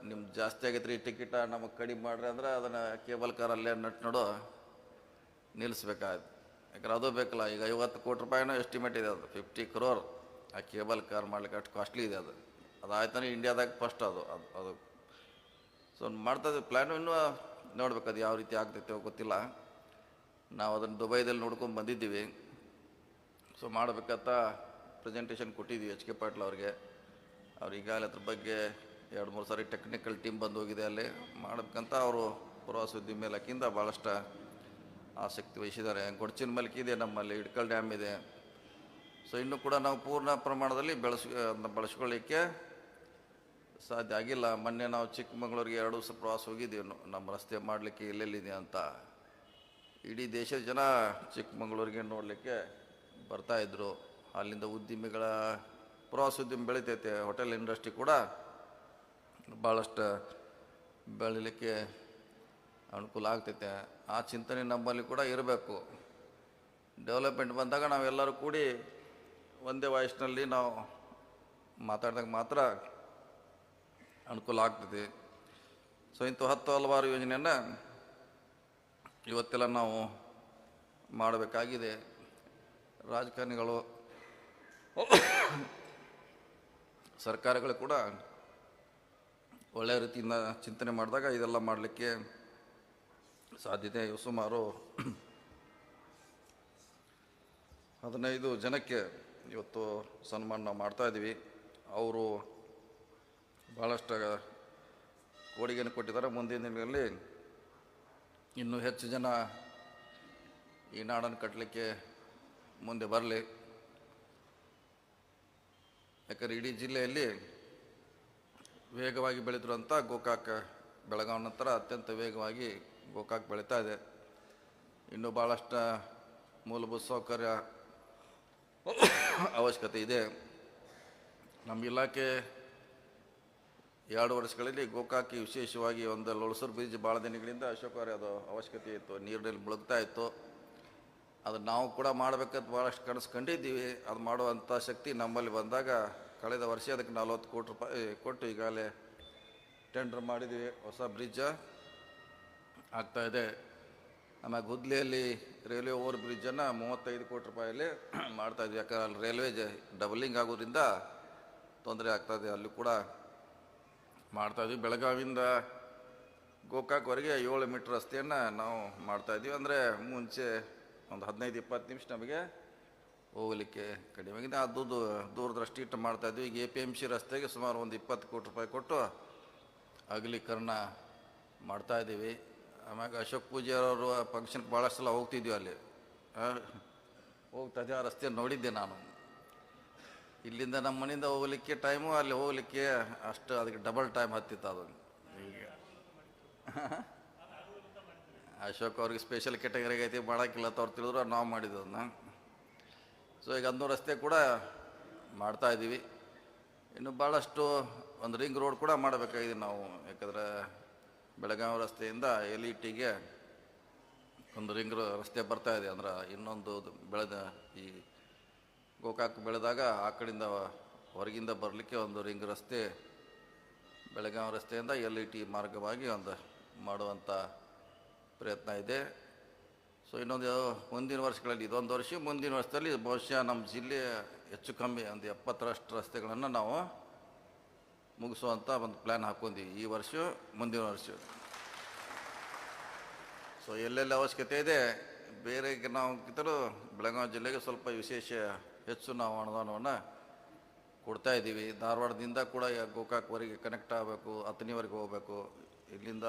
ನಿಮ್ಮ ಜಾಸ್ತಿ ಆಗೈತೆ ರೀ ಟಿಕೆಟ ನಮಗೆ ಕಡಿಮೆ ಮಾಡ್ರಿ ಅಂದ್ರೆ ಅದನ್ನು ಕೇಬಲ್ ಕಾರ್ ಅಲ್ಲೇ ನಟ್ ನೋಡು ನಿಲ್ಲಿಸ್ಬೇಕಾಯ್ತು ಯಾಕಂದ್ರೆ ಅದು ಬೇಕಲ್ಲ, ಈಗ ಐವತ್ತು ಕೋಟಿ ರೂಪಾಯಿನೂ ಎಸ್ಟಿಮೇಟ್ ಇದೆ ಅದು ಫಿಫ್ಟಿ ಕ್ರೋರ್ ಆ ಕೇಬಲ್ ಕಾರ್ ಮಾಡ್ಲಿಕ್ಕೆ ಅಷ್ಟು ಕಾಸ್ಟ್ಲಿ ಇದೆ ಅದು. ಅದಾಯ್ತಾನೆ ಇಂಡಿಯಾದಾಗ ಫಸ್ಟ್ ಅದು ಅದು ಅದು ಸೊ ಮಾಡ್ತಾ ಪ್ಲ್ಯಾನು ಇನ್ನೂ ನೋಡ್ಬೇಕು ಅದು ಯಾವ ರೀತಿ ಆಗ್ತೈತೆ ಗೊತ್ತಿಲ್ಲ. ನಾವು ಅದನ್ನು ದುಬೈದಲ್ಲಿ ನೋಡ್ಕೊಂಡು ಬಂದಿದ್ದೀವಿ. ಸೊ ಮಾಡಬೇಕಂತ ಪ್ರೆಸೆಂಟೇಷನ್ ಕೊಟ್ಟಿದ್ದೀವಿ ಎಚ್ ಕೆ ಪಾಟೀಲ್ ಅವ್ರಿಗೆ. ಅವ್ರು ಈಗಾಗಲೇ ಅದ್ರ ಬಗ್ಗೆ ಎರಡು, ಮೂರು ಸಾರಿ ಟೆಕ್ನಿಕಲ್ ಟೀಮ್ ಬಂದು ಹೋಗಿದೆ ಅಲ್ಲಿ. ಮಾಡಬೇಕಂತ ಅವರು ಪ್ರವಾಸೋದ್ಯಮ ಇಲಾಖೆಯಿಂದ ಭಾಳಷ್ಟು ಆಸಕ್ತಿ ವಹಿಸಿದ್ದಾರೆ. ಗೊಡ್ಚಿನ ಮಲ್ಕಿ ಇದೆ ನಮ್ಮಲ್ಲಿ ಇಡ್ಕಲ್ ಡ್ಯಾಮ್ ಇದೆ. ಸೊ ಇನ್ನೂ ಕೂಡ ನಾವು ಪೂರ್ಣ ಪ್ರಮಾಣದಲ್ಲಿ ಬೆಳೆಸ್ ಬಳಸ್ಕೊಳ್ಳಿಕ್ಕೆ ಸಾಧ್ಯ ಆಗಿಲ್ಲ. ಮೊನ್ನೆ ನಾವು ಚಿಕ್ಕಮಗಳೂರಿಗೆ ಎರಡು ದಿವಸ ಪ್ರವಾಸ ಹೋಗಿದ್ದೀವಿ. ನಮ್ಮ ರಸ್ತೆ ಮಾಡಲಿಕ್ಕೆ ಎಲ್ಲೆಲ್ಲಿದೆ ಅಂತ. ಇಡೀ ದೇಶದ ಜನ ಚಿಕ್ಕಮಗಳೂರಿಗೆ ನೋಡಲಿಕ್ಕೆ ಬರ್ತಾಯಿದ್ರು ಅಲ್ಲಿಂದ ಉದ್ದಿಮೆಗಳ ಪ್ರವಾಸೋದ್ಯಮ ಬೆಳಿತೈತೆ. ಹೋಟೆಲ್ ಇಂಡಸ್ಟ್ರಿ ಕೂಡ ಭಾಳಷ್ಟು ಬೆಳಿಲಿಕ್ಕೆ ಅನುಕೂಲ ಆಗ್ತೈತೆ. ಆ ಚಿಂತನೆ ನಮ್ಮಲ್ಲಿ ಕೂಡ ಇರಬೇಕು. ಡೆವಲಪ್ಮೆಂಟ್ ಬಂದಾಗ ನಾವೆಲ್ಲರೂ ಕೂಡಿ ಒಂದೇ ವಾಯ್ಸ್ನಲ್ಲಿ ನಾವು ಮಾತಾಡಿದಾಗ ಮಾತ್ರ ಅನುಕೂಲ ಆಗ್ತದೆ. ಸೊ ಇಂಥ ಹತ್ತು ಹಲವಾರು ಯೋಜನೆಯನ್ನು ಇವತ್ತೆಲ್ಲ ನಾವು ಮಾಡಬೇಕಾಗಿದೆ. ರಾಜಕಾರಣಿಗಳು, ಸರ್ಕಾರಗಳು ಕೂಡ ಒಳ್ಳೆಯ ರೀತಿಯಿಂದ ಚಿಂತನೆ ಮಾಡಿದಾಗ ಇದೆಲ್ಲ ಮಾಡಲಿಕ್ಕೆ ಸಾಧ್ಯತೆ ಸುಮಾರು ಹದಿನೈದು ಜನಕ್ಕೆ ಇವತ್ತು ಸನ್ಮಾನ ನಾವು ಮಾಡ್ತಾ ಇದ್ದೀವಿ. ಅವರು ಭಾಳಷ್ಟು ಕೊಡುಗೆಯನ್ನು ಕೊಟ್ಟಿದ್ದಾರೆ. ಮುಂದಿನ ದಿನಗಳಲ್ಲಿ ಇನ್ನೂ ಹೆಚ್ಚು ಜನ ಈ ನಾಡನ್ನು ಕಟ್ಟಲಿಕ್ಕೆ ಮುಂದೆ ಬರಲಿ. ಯಾಕಂದರೆ ಇಡೀ ಜಿಲ್ಲೆಯಲ್ಲಿ ವೇಗವಾಗಿ ಬೆಳೆದಿರುವಂಥ ಗೋಕಾಕ್ ಬೆಳಗಾವಿ ನಂತರ ಅತ್ಯಂತ ವೇಗವಾಗಿ ಗೋಕಾಕ್ ಬೆಳೀತಾ ಇದೆ. ಇನ್ನೂ ಭಾಳಷ್ಟು ಮೂಲಭೂತ ಸೌಕರ್ಯ ಅವಶ್ಯಕತೆ ಇದೆ. ನಮ್ಮ ಇಲಾಖೆ ಎರಡು ವರ್ಷಗಳಲ್ಲಿ ಗೋಕಾಕಿ ವಿಶೇಷವಾಗಿ ಒಂದು ಲೊಳಸೂರು ಬ್ರಿಡ್ಜ್ ಭಾಳ ದಿನಗಳಿಂದ ಅಶೋಕ ಅವರೇ ಅದು ಅವಶ್ಯಕತೆ ಇತ್ತು, ನೀರಿನಲ್ಲಿ ಮುಳುಗ್ತಾ ಇತ್ತು. ಅದು ನಾವು ಕೂಡ ಮಾಡಬೇಕಂತ ಭಾಳಷ್ಟು ಕನಸು ಕಂಡಿದ್ದೀವಿ. ಅದು ಮಾಡುವಂಥ ಶಕ್ತಿ ನಮ್ಮಲ್ಲಿ ಬಂದಾಗ ಕಳೆದ ವರ್ಷ ಅದಕ್ಕೆ ನಲ್ವತ್ತು ಕೋಟಿ ರೂಪಾಯಿ ಕೊಟ್ಟು ಈಗಾಗಲೇ ಟೆಂಡರ್ ಮಾಡಿದ್ದೀವಿ, ಹೊಸ ಬ್ರಿಡ್ಜ ಆಗ್ತಾ ಇದೆ. ಆಮೇಲೆ ಗುದ್ಲಿಯಲ್ಲಿ ರೈಲ್ವೆ ಓವರ್ ಬ್ರಿಡ್ಜನ್ನು ಮೂವತ್ತೈದು ಕೋಟಿ ರೂಪಾಯಲ್ಲಿ ಮಾಡ್ತಾಯಿದ್ವಿ ಯಾಕಂದ್ರೆ ಅಲ್ಲಿ ರೈಲ್ವೆ ಡಬಲಿಂಗ್ ಆಗೋದ್ರಿಂದ ತೊಂದರೆ ಆಗ್ತಾಯಿದೆ ಅಲ್ಲಿ ಕೂಡ ಮಾಡ್ತಾ ಇದ್ವಿ. ಬೆಳಗಾವಿಯಿಂದ ಗೋಕಾಕ್ವರೆಗೆ ಏಳು ಮೀಟ್ರ್ ರಸ್ತೆಯನ್ನು ನಾವು ಮಾಡ್ತಾ ಇದೀವಿ. ಅಂದರೆ ಮುಂಚೆ ಒಂದು ಹದಿನೈದು, ಇಪ್ಪತ್ತು ನಿಮಿಷ ನಮಗೆ ಹೋಗಲಿಕ್ಕೆ ಕಡಿಮೆ ಅದು ದೂರದೃಷ್ಟಿ ಇಟ್ಟು ಮಾಡ್ತಾ ಇದ್ವಿ. ಈಗ ಎ ಪಿ ಎಂ ಸಿ ರಸ್ತೆಗೆ ಸುಮಾರು ಒಂದು ಇಪ್ಪತ್ತು ಕೋಟಿ ರೂಪಾಯಿ ಕೊಟ್ಟು ಅಗಲೀಕರಣ ಮಾಡ್ತಾ ಇದ್ದೀವಿ. ಆಮ್ಯಾಗ ಅಶೋಕ್ ಪೂಜಾರವರು ಫಂಕ್ಷನ್ಗೆ ಭಾಳಷ್ಟು ಸಲ ಹೋಗ್ತಿದ್ವಿ ಅಲ್ಲಿ. ಹೋಗ್ತಾ ಇದ್ದೀವಿ ಆ ರಸ್ತೆ ನೋಡಿದ್ದೆ ನಾನು. ಇಲ್ಲಿಂದ ನಮ್ಮ ಮನೆಯಿಂದ ಹೋಗ್ಲಿಕ್ಕೆ ಟೈಮು ಅಲ್ಲಿ ಹೋಗ್ಲಿಕ್ಕೆ ಅಷ್ಟು ಅದಕ್ಕೆ ಡಬಲ್ ಟೈಮ್ ಹತ್ತಿತ್ತು ಅದು. ಅಶೋಕ್ ಅವ್ರಿಗೆ ಸ್ಪೆಷಲ್ ಕೆಟಗರಿಗೆ ಐತಿ, ಮಾಡೋಕ್ಕಿಲ್ಲ ಅವ್ರು ತಿಳಿದ್ರು, ನಾವು ಮಾಡಿದ್ದು ಅದನ್ನ. ಸೊ ಈಗ ಅದನ್ನೂ ರಸ್ತೆ ಕೂಡ ಮಾಡ್ತಾ ಇದ್ದೀವಿ. ಇನ್ನು ಭಾಳಷ್ಟು ಒಂದು ರಿಂಗ್ ರೋಡ್ ಕೂಡ ಮಾಡಬೇಕಾಗಿದೆ ನಾವು. ಯಾಕಂದ್ರೆ ಬೆಳಗಾವಿ ರಸ್ತೆಯಿಂದ ಎಲ್ ಇ ಟಿಗೆ ಒಂದು ರಿಂಗ್ ರಸ್ತೆ ಬರ್ತಾ ಇದೆ. ಅಂದ್ರೆ ಇನ್ನೊಂದು ಬೆಳೆದ ಈ ಗೋಕಾಕ್ ಬೆಳೆದಾಗ ಆ ಕಡೆಯಿಂದ ಹೊರಗಿಂದ ಬರಲಿಕ್ಕೆ ಒಂದು ರಿಂಗ್ ರಸ್ತೆ ಬೆಳಗಾವಿ ರಸ್ತೆಯಿಂದ ಎಲ್ ಇ ಟಿ ಮಾರ್ಗವಾಗಿ ಒಂದು ಮಾಡುವಂಥ ಪ್ರಯತ್ನ ಇದೆ. ಸೊ ಇನ್ನೊಂದು ಮುಂದಿನ ವರ್ಷಗಳಲ್ಲಿ, ಇದೊಂದು ವರ್ಷ ಮುಂದಿನ ವರ್ಷದಲ್ಲಿ ಬಹುಶಃ ನಮ್ಮ ಜಿಲ್ಲೆ ಹೆಚ್ಚು ಕಮ್ಮಿ ಒಂದು ಎಪ್ಪತ್ತರಷ್ಟು ರಸ್ತೆಗಳನ್ನು ನಾವು ಮುಗಿಸುವಂಥ ಒಂದು ಪ್ಲ್ಯಾನ್ ಹಾಕ್ಕೊಂಡಿವಿ. ಈ ವರ್ಷ, ಮುಂದಿನ ವರ್ಷ. ಸೊ ಎಲ್ಲೆಲ್ಲಿ ಅವಶ್ಯಕತೆ ಇದೆ, ಬೇರೆ ನಾವು ಕಿತ್ತರೂ ಬೆಳಗಾವಿ ಜಿಲ್ಲೆಗೆ ಸ್ವಲ್ಪ ವಿಶೇಷ ಹೆಚ್ಚು ನಾವು ಅನುದಾನವನ್ನು ಕೊಡ್ತಾ ಇದ್ದೀವಿ. ಧಾರವಾಡದಿಂದ ಕೂಡ ಗೋಕಾಕ್ವರೆಗೆ ಕನೆಕ್ಟ್ ಆಗಬೇಕು ಹತ್ತನಿವರೆಗೆ ಹೋಗಬೇಕು. ಇಲ್ಲಿಂದ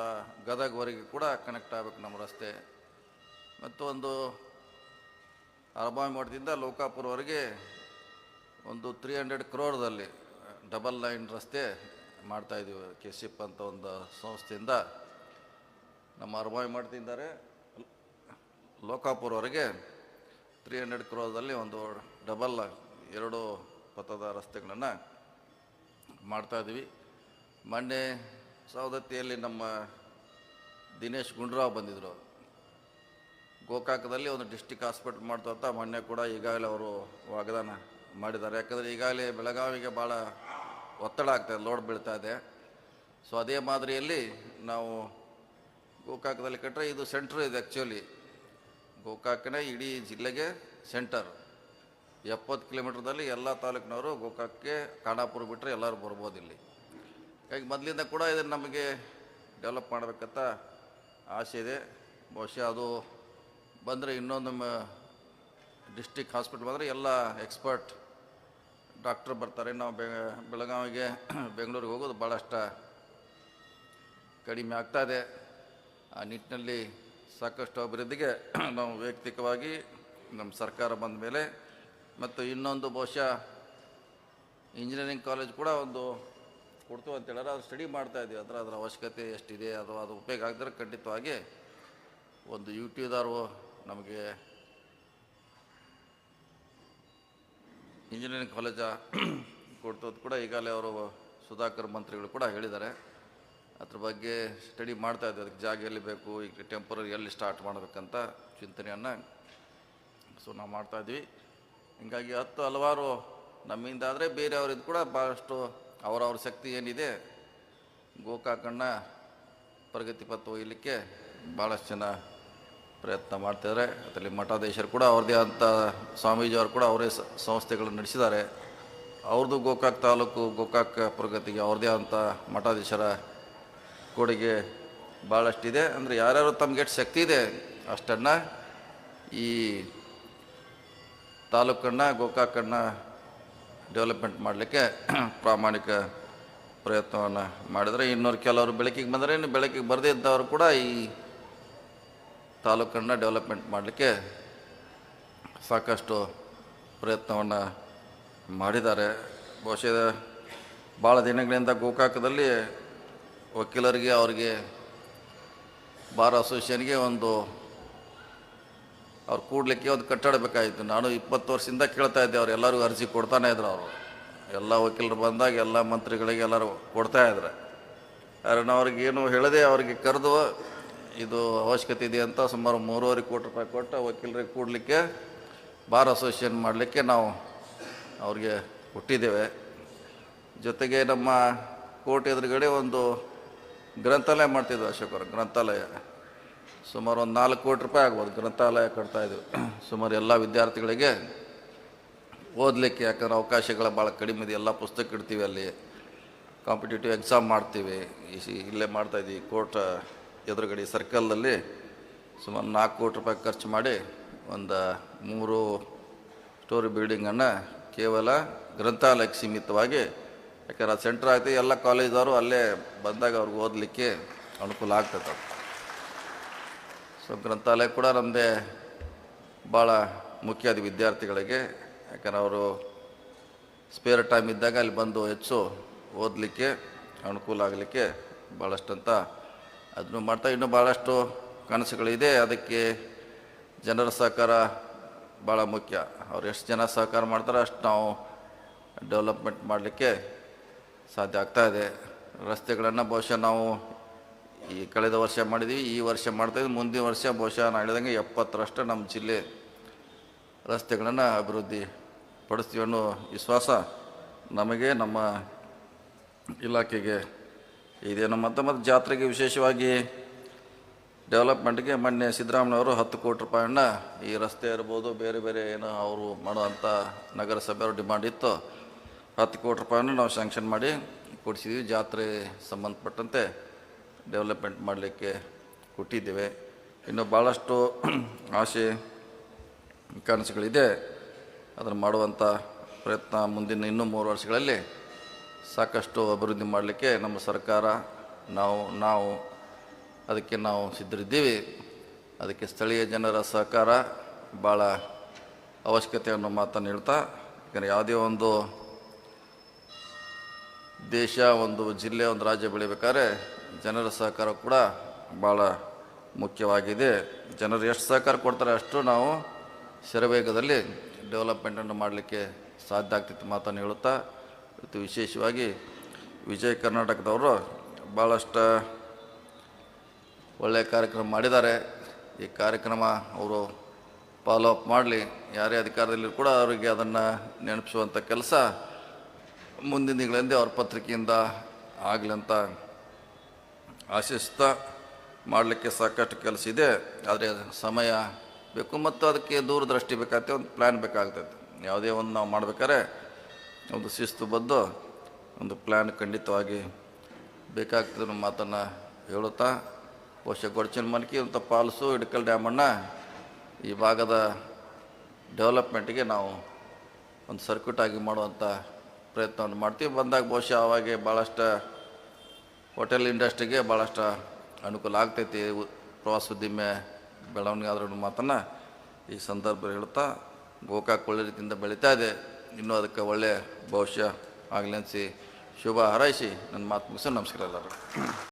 ಗದಗವರೆಗೆ ಕೂಡ ಕನೆಕ್ಟ್ ಆಗಬೇಕು ನಮ್ಮ ರಸ್ತೆ. ಮತ್ತು ಒಂದು ಅರಬಾವಿ ಮಠದಿಂದ ಲೋಕಾಪುರವರೆಗೆ ಒಂದು ತ್ರೀ ಹಂಡ್ರೆಡ್ ಕ್ರೋರ್ದಲ್ಲಿ ಡಬಲ್ ಲೈನ್ ರಸ್ತೆ ಮಾಡ್ತಾಯಿದ್ದೀವಿ ಕೆ ಸಿ ಎಫ್ ಅಂತ ಒಂದು ಸಂಸ್ಥೆಯಿಂದ ನಮ್ಮ ಅರಬಾವಿ ಮಠದಿಂದರೆ ಲೋಕಾಪುರವರೆಗೆ ತ್ರೀ ಹಂಡ್ರೆಡ್ ಕ್ರೋರ್ದಲ್ಲಿ ಒಂದು ಡಬಲ್ ಎರಡು ಪಥದ ರಸ್ತೆಗಳನ್ನು ಮಾಡ್ತಾಯಿದ್ವಿ ಮೊನ್ನೆ ಸವದತ್ತಿಯಲ್ಲಿ ನಮ್ಮ ದಿನೇಶ್ ಗುಂಡ್ರಾವ್ ಬಂದಿದ್ದರು ಗೋಕಾಕದಲ್ಲಿ ಒಂದು ಡಿಸ್ಟಿಕ್ ಹಾಸ್ಪಿಟ್ಲ್ ಮಾಡ್ತಾ ಮೊನ್ನೆ ಕೂಡ ಈಗಾಗಲೇ ಅವರು ವಾಗ್ದಾನ ಮಾಡಿದ್ದಾರೆ. ಯಾಕಂದರೆ ಈಗಾಗಲೇ ಬೆಳಗಾವಿಗೆ ಭಾಳ ಒತ್ತಡ ಆಗ್ತಾಯಿದೆ ಲೋಡ್ ಬೀಳ್ತಾ ಇದೆ. ಸೊ ಅದೇ ಮಾದರಿಯಲ್ಲಿ ನಾವು ಗೋಕಾಕದಲ್ಲಿ ಕಟ್ಟರೆ ಇದು ಸೆಂಟ್ರ್ ಇದೆ ಆ್ಯಕ್ಚುಲಿ ಗೋಕಾಕನೇ ಇಡೀ ಜಿಲ್ಲೆಗೆ ಸೆಂಟರ್. ಎಪ್ಪತ್ತು ಕಿಲೋಮೀಟ್ರದಲ್ಲಿ ಎಲ್ಲ ತಾಲೂಕಿನವರು ಗೋಕಾಕ್ಕೆ ಖಾನಾಪುರ ಬಿಟ್ಟರೆ ಎಲ್ಲರೂ ಬರ್ಬೋದು ಇಲ್ಲಿ. ಹಾಗಾಗಿ ಮೊದಲಿಂದ ಕೂಡ ಇದನ್ನು ನಮಗೆ ಡೆವಲಪ್ ಮಾಡಬೇಕಂತ ಆಸೆ ಇದೆ. ಬಹುಶಃ ಅದು ಬಂದರೆ ಇನ್ನೊಂದು ಡಿಸ್ಟಿಕ್ ಹಾಸ್ಪಿಟ್ಲ್ ಬಂದರೆ ಎಲ್ಲ ಎಕ್ಸ್ಪರ್ಟ್ ಡಾಕ್ಟ್ರ್ ಬರ್ತಾರೆ. ನಾವು ಬೆ, ಬೆಳಗಾವಿಗೆ, ಬೆಂಗಳೂರಿಗೆ ಹೋಗೋದು ಭಾಳಷ್ಟ ಕಡಿಮೆ ಆಗ್ತಾ ಇದೆ. ಆ ನಿಟ್ಟಿನಲ್ಲಿ ಸಾಕಷ್ಟು ಅಭಿವೃದ್ಧಿಗೆ ನಾವು ವೈಯಕ್ತಿಕವಾಗಿ ನಮ್ಮ ಸರ್ಕಾರ ಬಂದ ಮೇಲೆ ಮತ್ತು ಇನ್ನೊಂದು ಬಹುಶಃ ಇಂಜಿನಿಯರಿಂಗ್ ಕಾಲೇಜ್ ಕೂಡ ಒಂದು ಕೊಡ್ತು ಅಂತ ಹೇಳಿದ್ರೆ ಅದು ಸ್ಟಡಿ ಮಾಡ್ತಾ ಇದ್ದೀವಿ ಅದರ ಅದರ ಅವಶ್ಯಕತೆ ಎಷ್ಟಿದೆ, ಅದು ಅದು ಉಪಯೋಗ ಆಗಿದ್ರೆ ಖಂಡಿತವಾಗಿ ಒಂದು ಯೂಟ್ಯೂಬ್ದಾರು ಟಿದಾರು ನಮಗೆ ಇಂಜಿನಿಯರಿಂಗ್ ಕಾಲೇಜ ಕೊಡ್ತದ್ದು ಕೂಡ ಈಗಾಗಲೇ ಅವರು ಸುಧಾಕರ್ ಮಂತ್ರಿಗಳು ಕೂಡ ಹೇಳಿದ್ದಾರೆ. ಅದ್ರ ಬಗ್ಗೆ ಸ್ಟಡಿ ಮಾಡ್ತಾ ಇದ್ದೀವಿ ಅದಕ್ಕೆ ಜಾಗ ಎಲ್ಲಿ ಬೇಕು, ಈಗ ಟೆಂಪರರಿ ಎಲ್ಲಿ ಸ್ಟಾರ್ಟ್ ಮಾಡಬೇಕಂತ ಚಿಂತನೆಯನ್ನು ಸೊ ನಾವು ಮಾಡ್ತಾಯಿದ್ವಿ ಹೀಗಾಗಿ ಹತ್ತು ಹಲವಾರು ನಮ್ಮಿಂದ ಆದರೆ ಬೇರೆಯವರಿದ್ದು ಕೂಡ ಭಾಳಷ್ಟು ಅವರವ್ರ ಶಕ್ತಿ ಏನಿದೆ, ಗೋಕಾಕಣ್ಣ ಪ್ರಗತಿ ಪಥ ಒಯ್ಯಲಿಕ್ಕೆ ಭಾಳಷ್ಟು ಜನ ಪ್ರಯತ್ನ ಮಾಡ್ತಿದ್ದಾರೆ ಅದರಲ್ಲಿ ಮಠಾಧೀಶರು ಕೂಡ ಅವ್ರದ್ದೇ ಆದಂಥ ಸ್ವಾಮೀಜಿಯವರು ಕೂಡ ಅವರೇ ಸಂಸ್ಥೆಗಳನ್ನು ನಡೆಸಿದ್ದಾರೆ. ಅವ್ರದ್ದು ಗೋಕಾಕ್ ತಾಲೂಕು, ಗೋಕಾಕ್ ಪ್ರಗತಿಗೆ ಅವ್ರದ್ದೇ ಆದಂಥ ಮಠಾಧೀಶರ ಕೊಡುಗೆ ಭಾಳಷ್ಟಿದೆ. ಅಂದರೆ ಯಾರ್ಯಾರು ತಮ್ಗೆ ಎಷ್ಟು ಶಕ್ತಿ ಇದೆ ಅಷ್ಟನ್ನು ಈ ತಾಲೂಕನ್ನು, ಗೋಕಾಕನ್ನ ಡೆವಲಪ್ಮೆಂಟ್ ಮಾಡಲಿಕ್ಕೆ ಪ್ರಾಮಾಣಿಕ ಪ್ರಯತ್ನವನ್ನು ಮಾಡಿದರೆ ಇನ್ನೂರು ಕೆಲವರು ಬೆಳಕಿಗೆ ಬಂದರೆ ಇನ್ನು ಬೆಳಕಿಗೆ ಬರದೇ ಇದ್ದವರು ಕೂಡ ಈ ತಾಲೂಕನ್ನು ಡೆವಲಪ್ಮೆಂಟ್ ಮಾಡಲಿಕ್ಕೆ ಸಾಕಷ್ಟು ಪ್ರಯತ್ನವನ್ನು ಮಾಡಿದ್ದಾರೆ. ಬಹುಶಃ ಭಾಳ ದಿನಗಳಿಂದ ಗೋಕಾಕದಲ್ಲಿ ವಕೀಲರಿಗೆ, ಅವರಿಗೆ, ಬಾರ್ ಅಸೋಸಿಯೇಷನ್ಗೆ ಒಂದು ಅವ್ರು ಕೂಡಲಿಕ್ಕೆ ಒಂದು ಕಟ್ಟಡ ಬೇಕಾಗಿತ್ತು. ನಾನು ಇಪ್ಪತ್ತು ವರ್ಷದಿಂದ ಕೇಳ್ತಾ ಇದ್ದೆ, ಅವ್ರು ಎಲ್ಲರಿಗೂ ಅರ್ಜಿ ಕೊಡ್ತಾನೆ ಇದ್ರು ಅವರು. ಎಲ್ಲ ವಕೀಲರು ಬಂದಾಗ ಎಲ್ಲ ಮಂತ್ರಿಗಳಿಗೆ ಎಲ್ಲರೂ ಕೊಡ್ತಾ ಇದ್ರು. ಆದರೆ ನಾವು ಅವ್ರಿಗೆ ಏನು ಹೇಳದೆ ಅವ್ರಿಗೆ ಕರೆದು ಇದು ಅವಶ್ಯಕತೆ ಇದೆ ಅಂತ ಸುಮಾರು ಮೂರುವರೆ ಕೋಟಿ ರೂಪಾಯಿ ಕೊಟ್ಟು ವಕೀಲರಿಗೆ ಕೂಡಲಿಕ್ಕೆ ಬಾರ್ ಅಸೋಸಿಯೇಷನ್ ಮಾಡಲಿಕ್ಕೆ ನಾವು ಅವ್ರಿಗೆ ಕೊಟ್ಟಿದ್ದೇವೆ. ಜೊತೆಗೆ ನಮ್ಮ ಕೋರ್ಟ್ ಎದುರುಗಡೆ ಒಂದು ಗ್ರಂಥಾಲಯ ಮಾಡ್ತಿದ್ವಿ ಅಶೋಕರು ಗ್ರಂಥಾಲಯ. ಸುಮಾರು ಒಂದು ನಾಲ್ಕು ಕೋಟಿ ರೂಪಾಯಿ ಆಗ್ಬೋದು, ಗ್ರಂಥಾಲಯ ಕಟ್ತಾ ಇದ್ವಿ ಸುಮಾರು ಎಲ್ಲ ವಿದ್ಯಾರ್ಥಿಗಳಿಗೆ ಓದಲಿಕ್ಕೆ ಯಾಕಂದ್ರೆ ಅವಕಾಶಗಳ ಭಾಳ ಕಡಿಮೆ ಇದೆ. ಎಲ್ಲ ಪುಸ್ತಕ ಇಡ್ತೀವಿ ಅಲ್ಲಿ. ಕಾಂಪಿಟೇಟಿವ್ ಎಕ್ಸಾಮ್ ಮಾಡ್ತೀವಿ. ಇಲ್ಲೇ ಮಾಡ್ತಾಯಿದ್ವಿ ಕೋರ್ಟ್ ಎದುರುಗಡೆ ಸರ್ಕಲ್ನಲ್ಲಿ ಸುಮಾರು ನಾಲ್ಕು ಕೋಟಿ ರೂಪಾಯಿ ಖರ್ಚು ಮಾಡಿ ಒಂದು ಮೂರು ಸ್ಟೋರಿ ಬಿಲ್ಡಿಂಗನ್ನು ಕೇವಲ ಗ್ರಂಥಾಲಯಕ್ಕೆ ಸೀಮಿತವಾಗಿ, ಯಾಕಂದ್ರೆ ಸೆಂಟ್ರ್ ಆಯಿತು ಎಲ್ಲ ಕಾಲೇಜವರು ಅಲ್ಲೇ ಬಂದಾಗ ಅವ್ರಿಗೆ ಓದಲಿಕ್ಕೆ ಅನುಕೂಲ ಆಗ್ತದೆ. ಸೊ ಗ್ರಂಥಾಲಯ ಕೂಡ ನಮ್ಮದೇ ಭಾಳ ಮುಖ್ಯ ಅದು ವಿದ್ಯಾರ್ಥಿಗಳಿಗೆ. ಯಾಕಂದ್ರೆ ಅವರು ಸ್ಪೇರ್ ಟೈಮ್ ಇದ್ದಾಗ ಅಲ್ಲಿ ಬಂದು ಹೆಚ್ಚು ಓದಲಿಕ್ಕೆ ಅನುಕೂಲ ಆಗಲಿಕ್ಕೆ ಭಾಳಷ್ಟಂತ ಅದನ್ನು ಮಾಡ್ತಾ ಇನ್ನೂ ಭಾಳಷ್ಟು ಕನಸುಗಳಿದೆ. ಅದಕ್ಕೆ ಜನರ ಸಹಕಾರ ಭಾಳ ಮುಖ್ಯ. ಅವ್ರು ಎಷ್ಟು ಜನ ಸಹಕಾರ ಮಾಡ್ತಾರೋ ಅಷ್ಟು ನಾವು ಡೆವಲಪ್ಮೆಂಟ್ ಮಾಡಲಿಕ್ಕೆ ಸಾಧ್ಯ ಆಗ್ತಾ ಇದೆ. ರಸ್ತೆಗಳನ್ನು ಬಹುಶಃ ನಾವು ಈ ಕಳೆದ ವರ್ಷ ಮಾಡಿದ್ವಿ, ಈ ವರ್ಷ ಮಾಡ್ತಾಯಿದ್ವಿ ಮುಂದಿನ ವರ್ಷ ಬಹುಶಃ ನಾನು ಹೇಳಿದಂಗೆ ಎಪ್ಪತ್ತರಷ್ಟು ನಮ್ಮ ಜಿಲ್ಲೆ ರಸ್ತೆಗಳನ್ನು ಅಭಿವೃದ್ಧಿ ಪಡಿಸ್ತೀವಿ ಅನ್ನೋ ವಿಶ್ವಾಸ ನಮಗೆ, ನಮ್ಮ ಇಲಾಖೆಗೆ ಇದೇನು ಮತ್ತು ಮತ್ತು ಜಾತ್ರೆಗೆ ವಿಶೇಷವಾಗಿ ಡೆವಲಪ್ಮೆಂಟ್ಗೆ ಮೊನ್ನೆ ಸಿದ್ದರಾಮಯ್ಯವರು ಹತ್ತು ಕೋಟಿ ರೂಪಾಯಿಯನ್ನು ಈ ರಸ್ತೆ ಇರ್ಬೋದು, ಬೇರೆ ಬೇರೆ ಏನೋ ಅವರು ಮಾಡುವಂಥ ನಗರಸಭೆಯವ್ರ ಡಿಮಾಂಡ್ ಇತ್ತು. ಹತ್ತು ಕೋಟಿ ರೂಪಾಯಿಯನ್ನು ನಾವು ಸ್ಯಾಂಕ್ಷನ್ ಮಾಡಿ ಕೊಡಿಸಿದ್ವಿ. ಜಾತ್ರೆ ಸಂಬಂಧಪಟ್ಟಂತೆ ಡೆವಲಪ್ಮೆಂಟ್ ಮಾಡಲಿಕ್ಕೆ ಕೊಟ್ಟಿದ್ದೇವೆ. ಇನ್ನು ಭಾಳಷ್ಟು ಆಸೆ ಕನಸುಗಳಿದೆ ಅದನ್ನು ಮಾಡುವಂಥ ಪ್ರಯತ್ನ ಮುಂದಿನ ಇನ್ನೂ ಮೂರು ವರ್ಷಗಳಲ್ಲಿ ಸಾಕಷ್ಟು ಅಭಿವೃದ್ಧಿ ಮಾಡಲಿಕ್ಕೆ ನಮ್ಮ ಸರ್ಕಾರ, ನಾವು ನಾವು ಅದಕ್ಕೆ ನಾವು ಸಿದ್ಧರಿದ್ದೀವಿ. ಅದಕ್ಕೆ ಸ್ಥಳೀಯ ಜನರ ಸಹಕಾರ ಭಾಳ ಅವಶ್ಯಕತೆ ಅನ್ನೋ ಮಾತನ್ನು ಹೇಳ್ತಾ, ಯಾಕಂದರೆ ಯಾವುದೇ ಒಂದು ದೇಶ, ಒಂದು ಜಿಲ್ಲೆ, ಒಂದು ರಾಜ್ಯ ಬೆಳಿಬೇಕಾದ್ರೆ ಜನರ ಸಹಕಾರ ಕೂಡ ಭಾಳ ಮುಖ್ಯವಾಗಿದೆ. ಜನರು ಎಷ್ಟು ಸಹಕಾರ ಕೊಡ್ತಾರೆ ಅಷ್ಟು ನಾವು ಶರವೇಗದಲ್ಲಿ ಡೆವಲಪ್ಮೆಂಟನ್ನು ಮಾಡಲಿಕ್ಕೆ ಸಾಧ್ಯ ಆಗ್ತಿತ್ತು ಮಾತನ್ನು ಹೇಳುತ್ತಾ ಇವತ್ತು ವಿಶೇಷವಾಗಿ ವಿಜಯ ಕರ್ನಾಟಕದವರು ಭಾಳಷ್ಟು ಒಳ್ಳೆಯ ಕಾರ್ಯಕ್ರಮ ಮಾಡಿದ್ದಾರೆ. ಈ ಕಾರ್ಯಕ್ರಮ ಅವರು ಫಾಲೋ ಅಪ್ ಮಾಡಲಿ. ಯಾರೇ ಅಧಿಕಾರದಲ್ಲಿ ಕೂಡ ಅವರಿಗೆ ಅದನ್ನು ನೆನಪಿಸುವಂಥ ಕೆಲಸ ಮುಂದಿನ ದಿನಗಳಿಂದ ಅವ್ರ ಪತ್ರಿಕೆಯಿಂದ ಆಗಲಿ ಅಂತ ಆಶಿಸ್ತಾ ಮಾಡಲಿಕ್ಕೆ ಸಾಕಷ್ಟು ಕೆಲಸ ಇದೆ, ಆದರೆ ಸಮಯ ಬೇಕು ಮತ್ತು ಅದಕ್ಕೆ ದೂರದೃಷ್ಟಿ ಬೇಕಾಗ್ತದೆ, ಒಂದು ಪ್ಲ್ಯಾನ್ ಬೇಕಾಗ್ತದೆ. ಯಾವುದೇ ಒಂದು ನಾವು ಮಾಡ್ಬೇಕಾದ್ರೆ ಒಂದು ಶಿಸ್ತು ಬದ್ದು ಒಂದು ಪ್ಲ್ಯಾನ್ ಖಂಡಿತವಾಗಿ ಬೇಕಾಗ್ತದೆ ನಮ್ಮ ಮಾತನ್ನು ಹೇಳುತ್ತಾ, ಬಹುಶಃ ಗೊಡಚಿನ ಮನಕಿ ಅಂತ ಪಾಲ್ಸು ಇಡಕಲ್ ಡ್ಯಾಮನ್ನು ಈ ಭಾಗದ ಡೆವಲಪ್ಮೆಂಟ್ಗೆ ನಾವು ಒಂದು ಸರ್ಕ್ಯೂಟ್ ಆಗಿ ಮಾಡುವಂಥ ಪ್ರಯತ್ನವನ್ನು ಮಾಡ್ತೀವಿ. ಬಂದಾಗ ಬಹುಶಃ ಅವಾಗೆ ಭಾಳಷ್ಟು ಹೋಟೆಲ್ ಇಂಡಸ್ಟ್ರಿಗೆ ಭಾಳಷ್ಟು ಅನುಕೂಲ ಆಗ್ತೈತಿ. ಪ್ರವಾಸೋದ್ಯಮ ಬೆಳವಣಿಗೆ ಆದ್ರೂ ಮಾತನ್ನು ಈ ಸಂದರ್ಭ ಹೇಳ್ತಾ ಗೋಕಾಕ್ ಒಳ್ಳೆ ರೀತಿಯಿಂದ ಬೆಳೀತಾ ಇದೆ. ಇನ್ನೂ ಅದಕ್ಕೆ ಒಳ್ಳೆಯ ಭವಿಷ್ಯ ಆಗಲಿ ಅನಿಸಿ ಶುಭ ಹಾರೈಸಿ. ನನ್ನ ಮಾತು ಮುಗಿಸಿ, ನಮಸ್ಕಾರ ಎಲ್ಲರೂ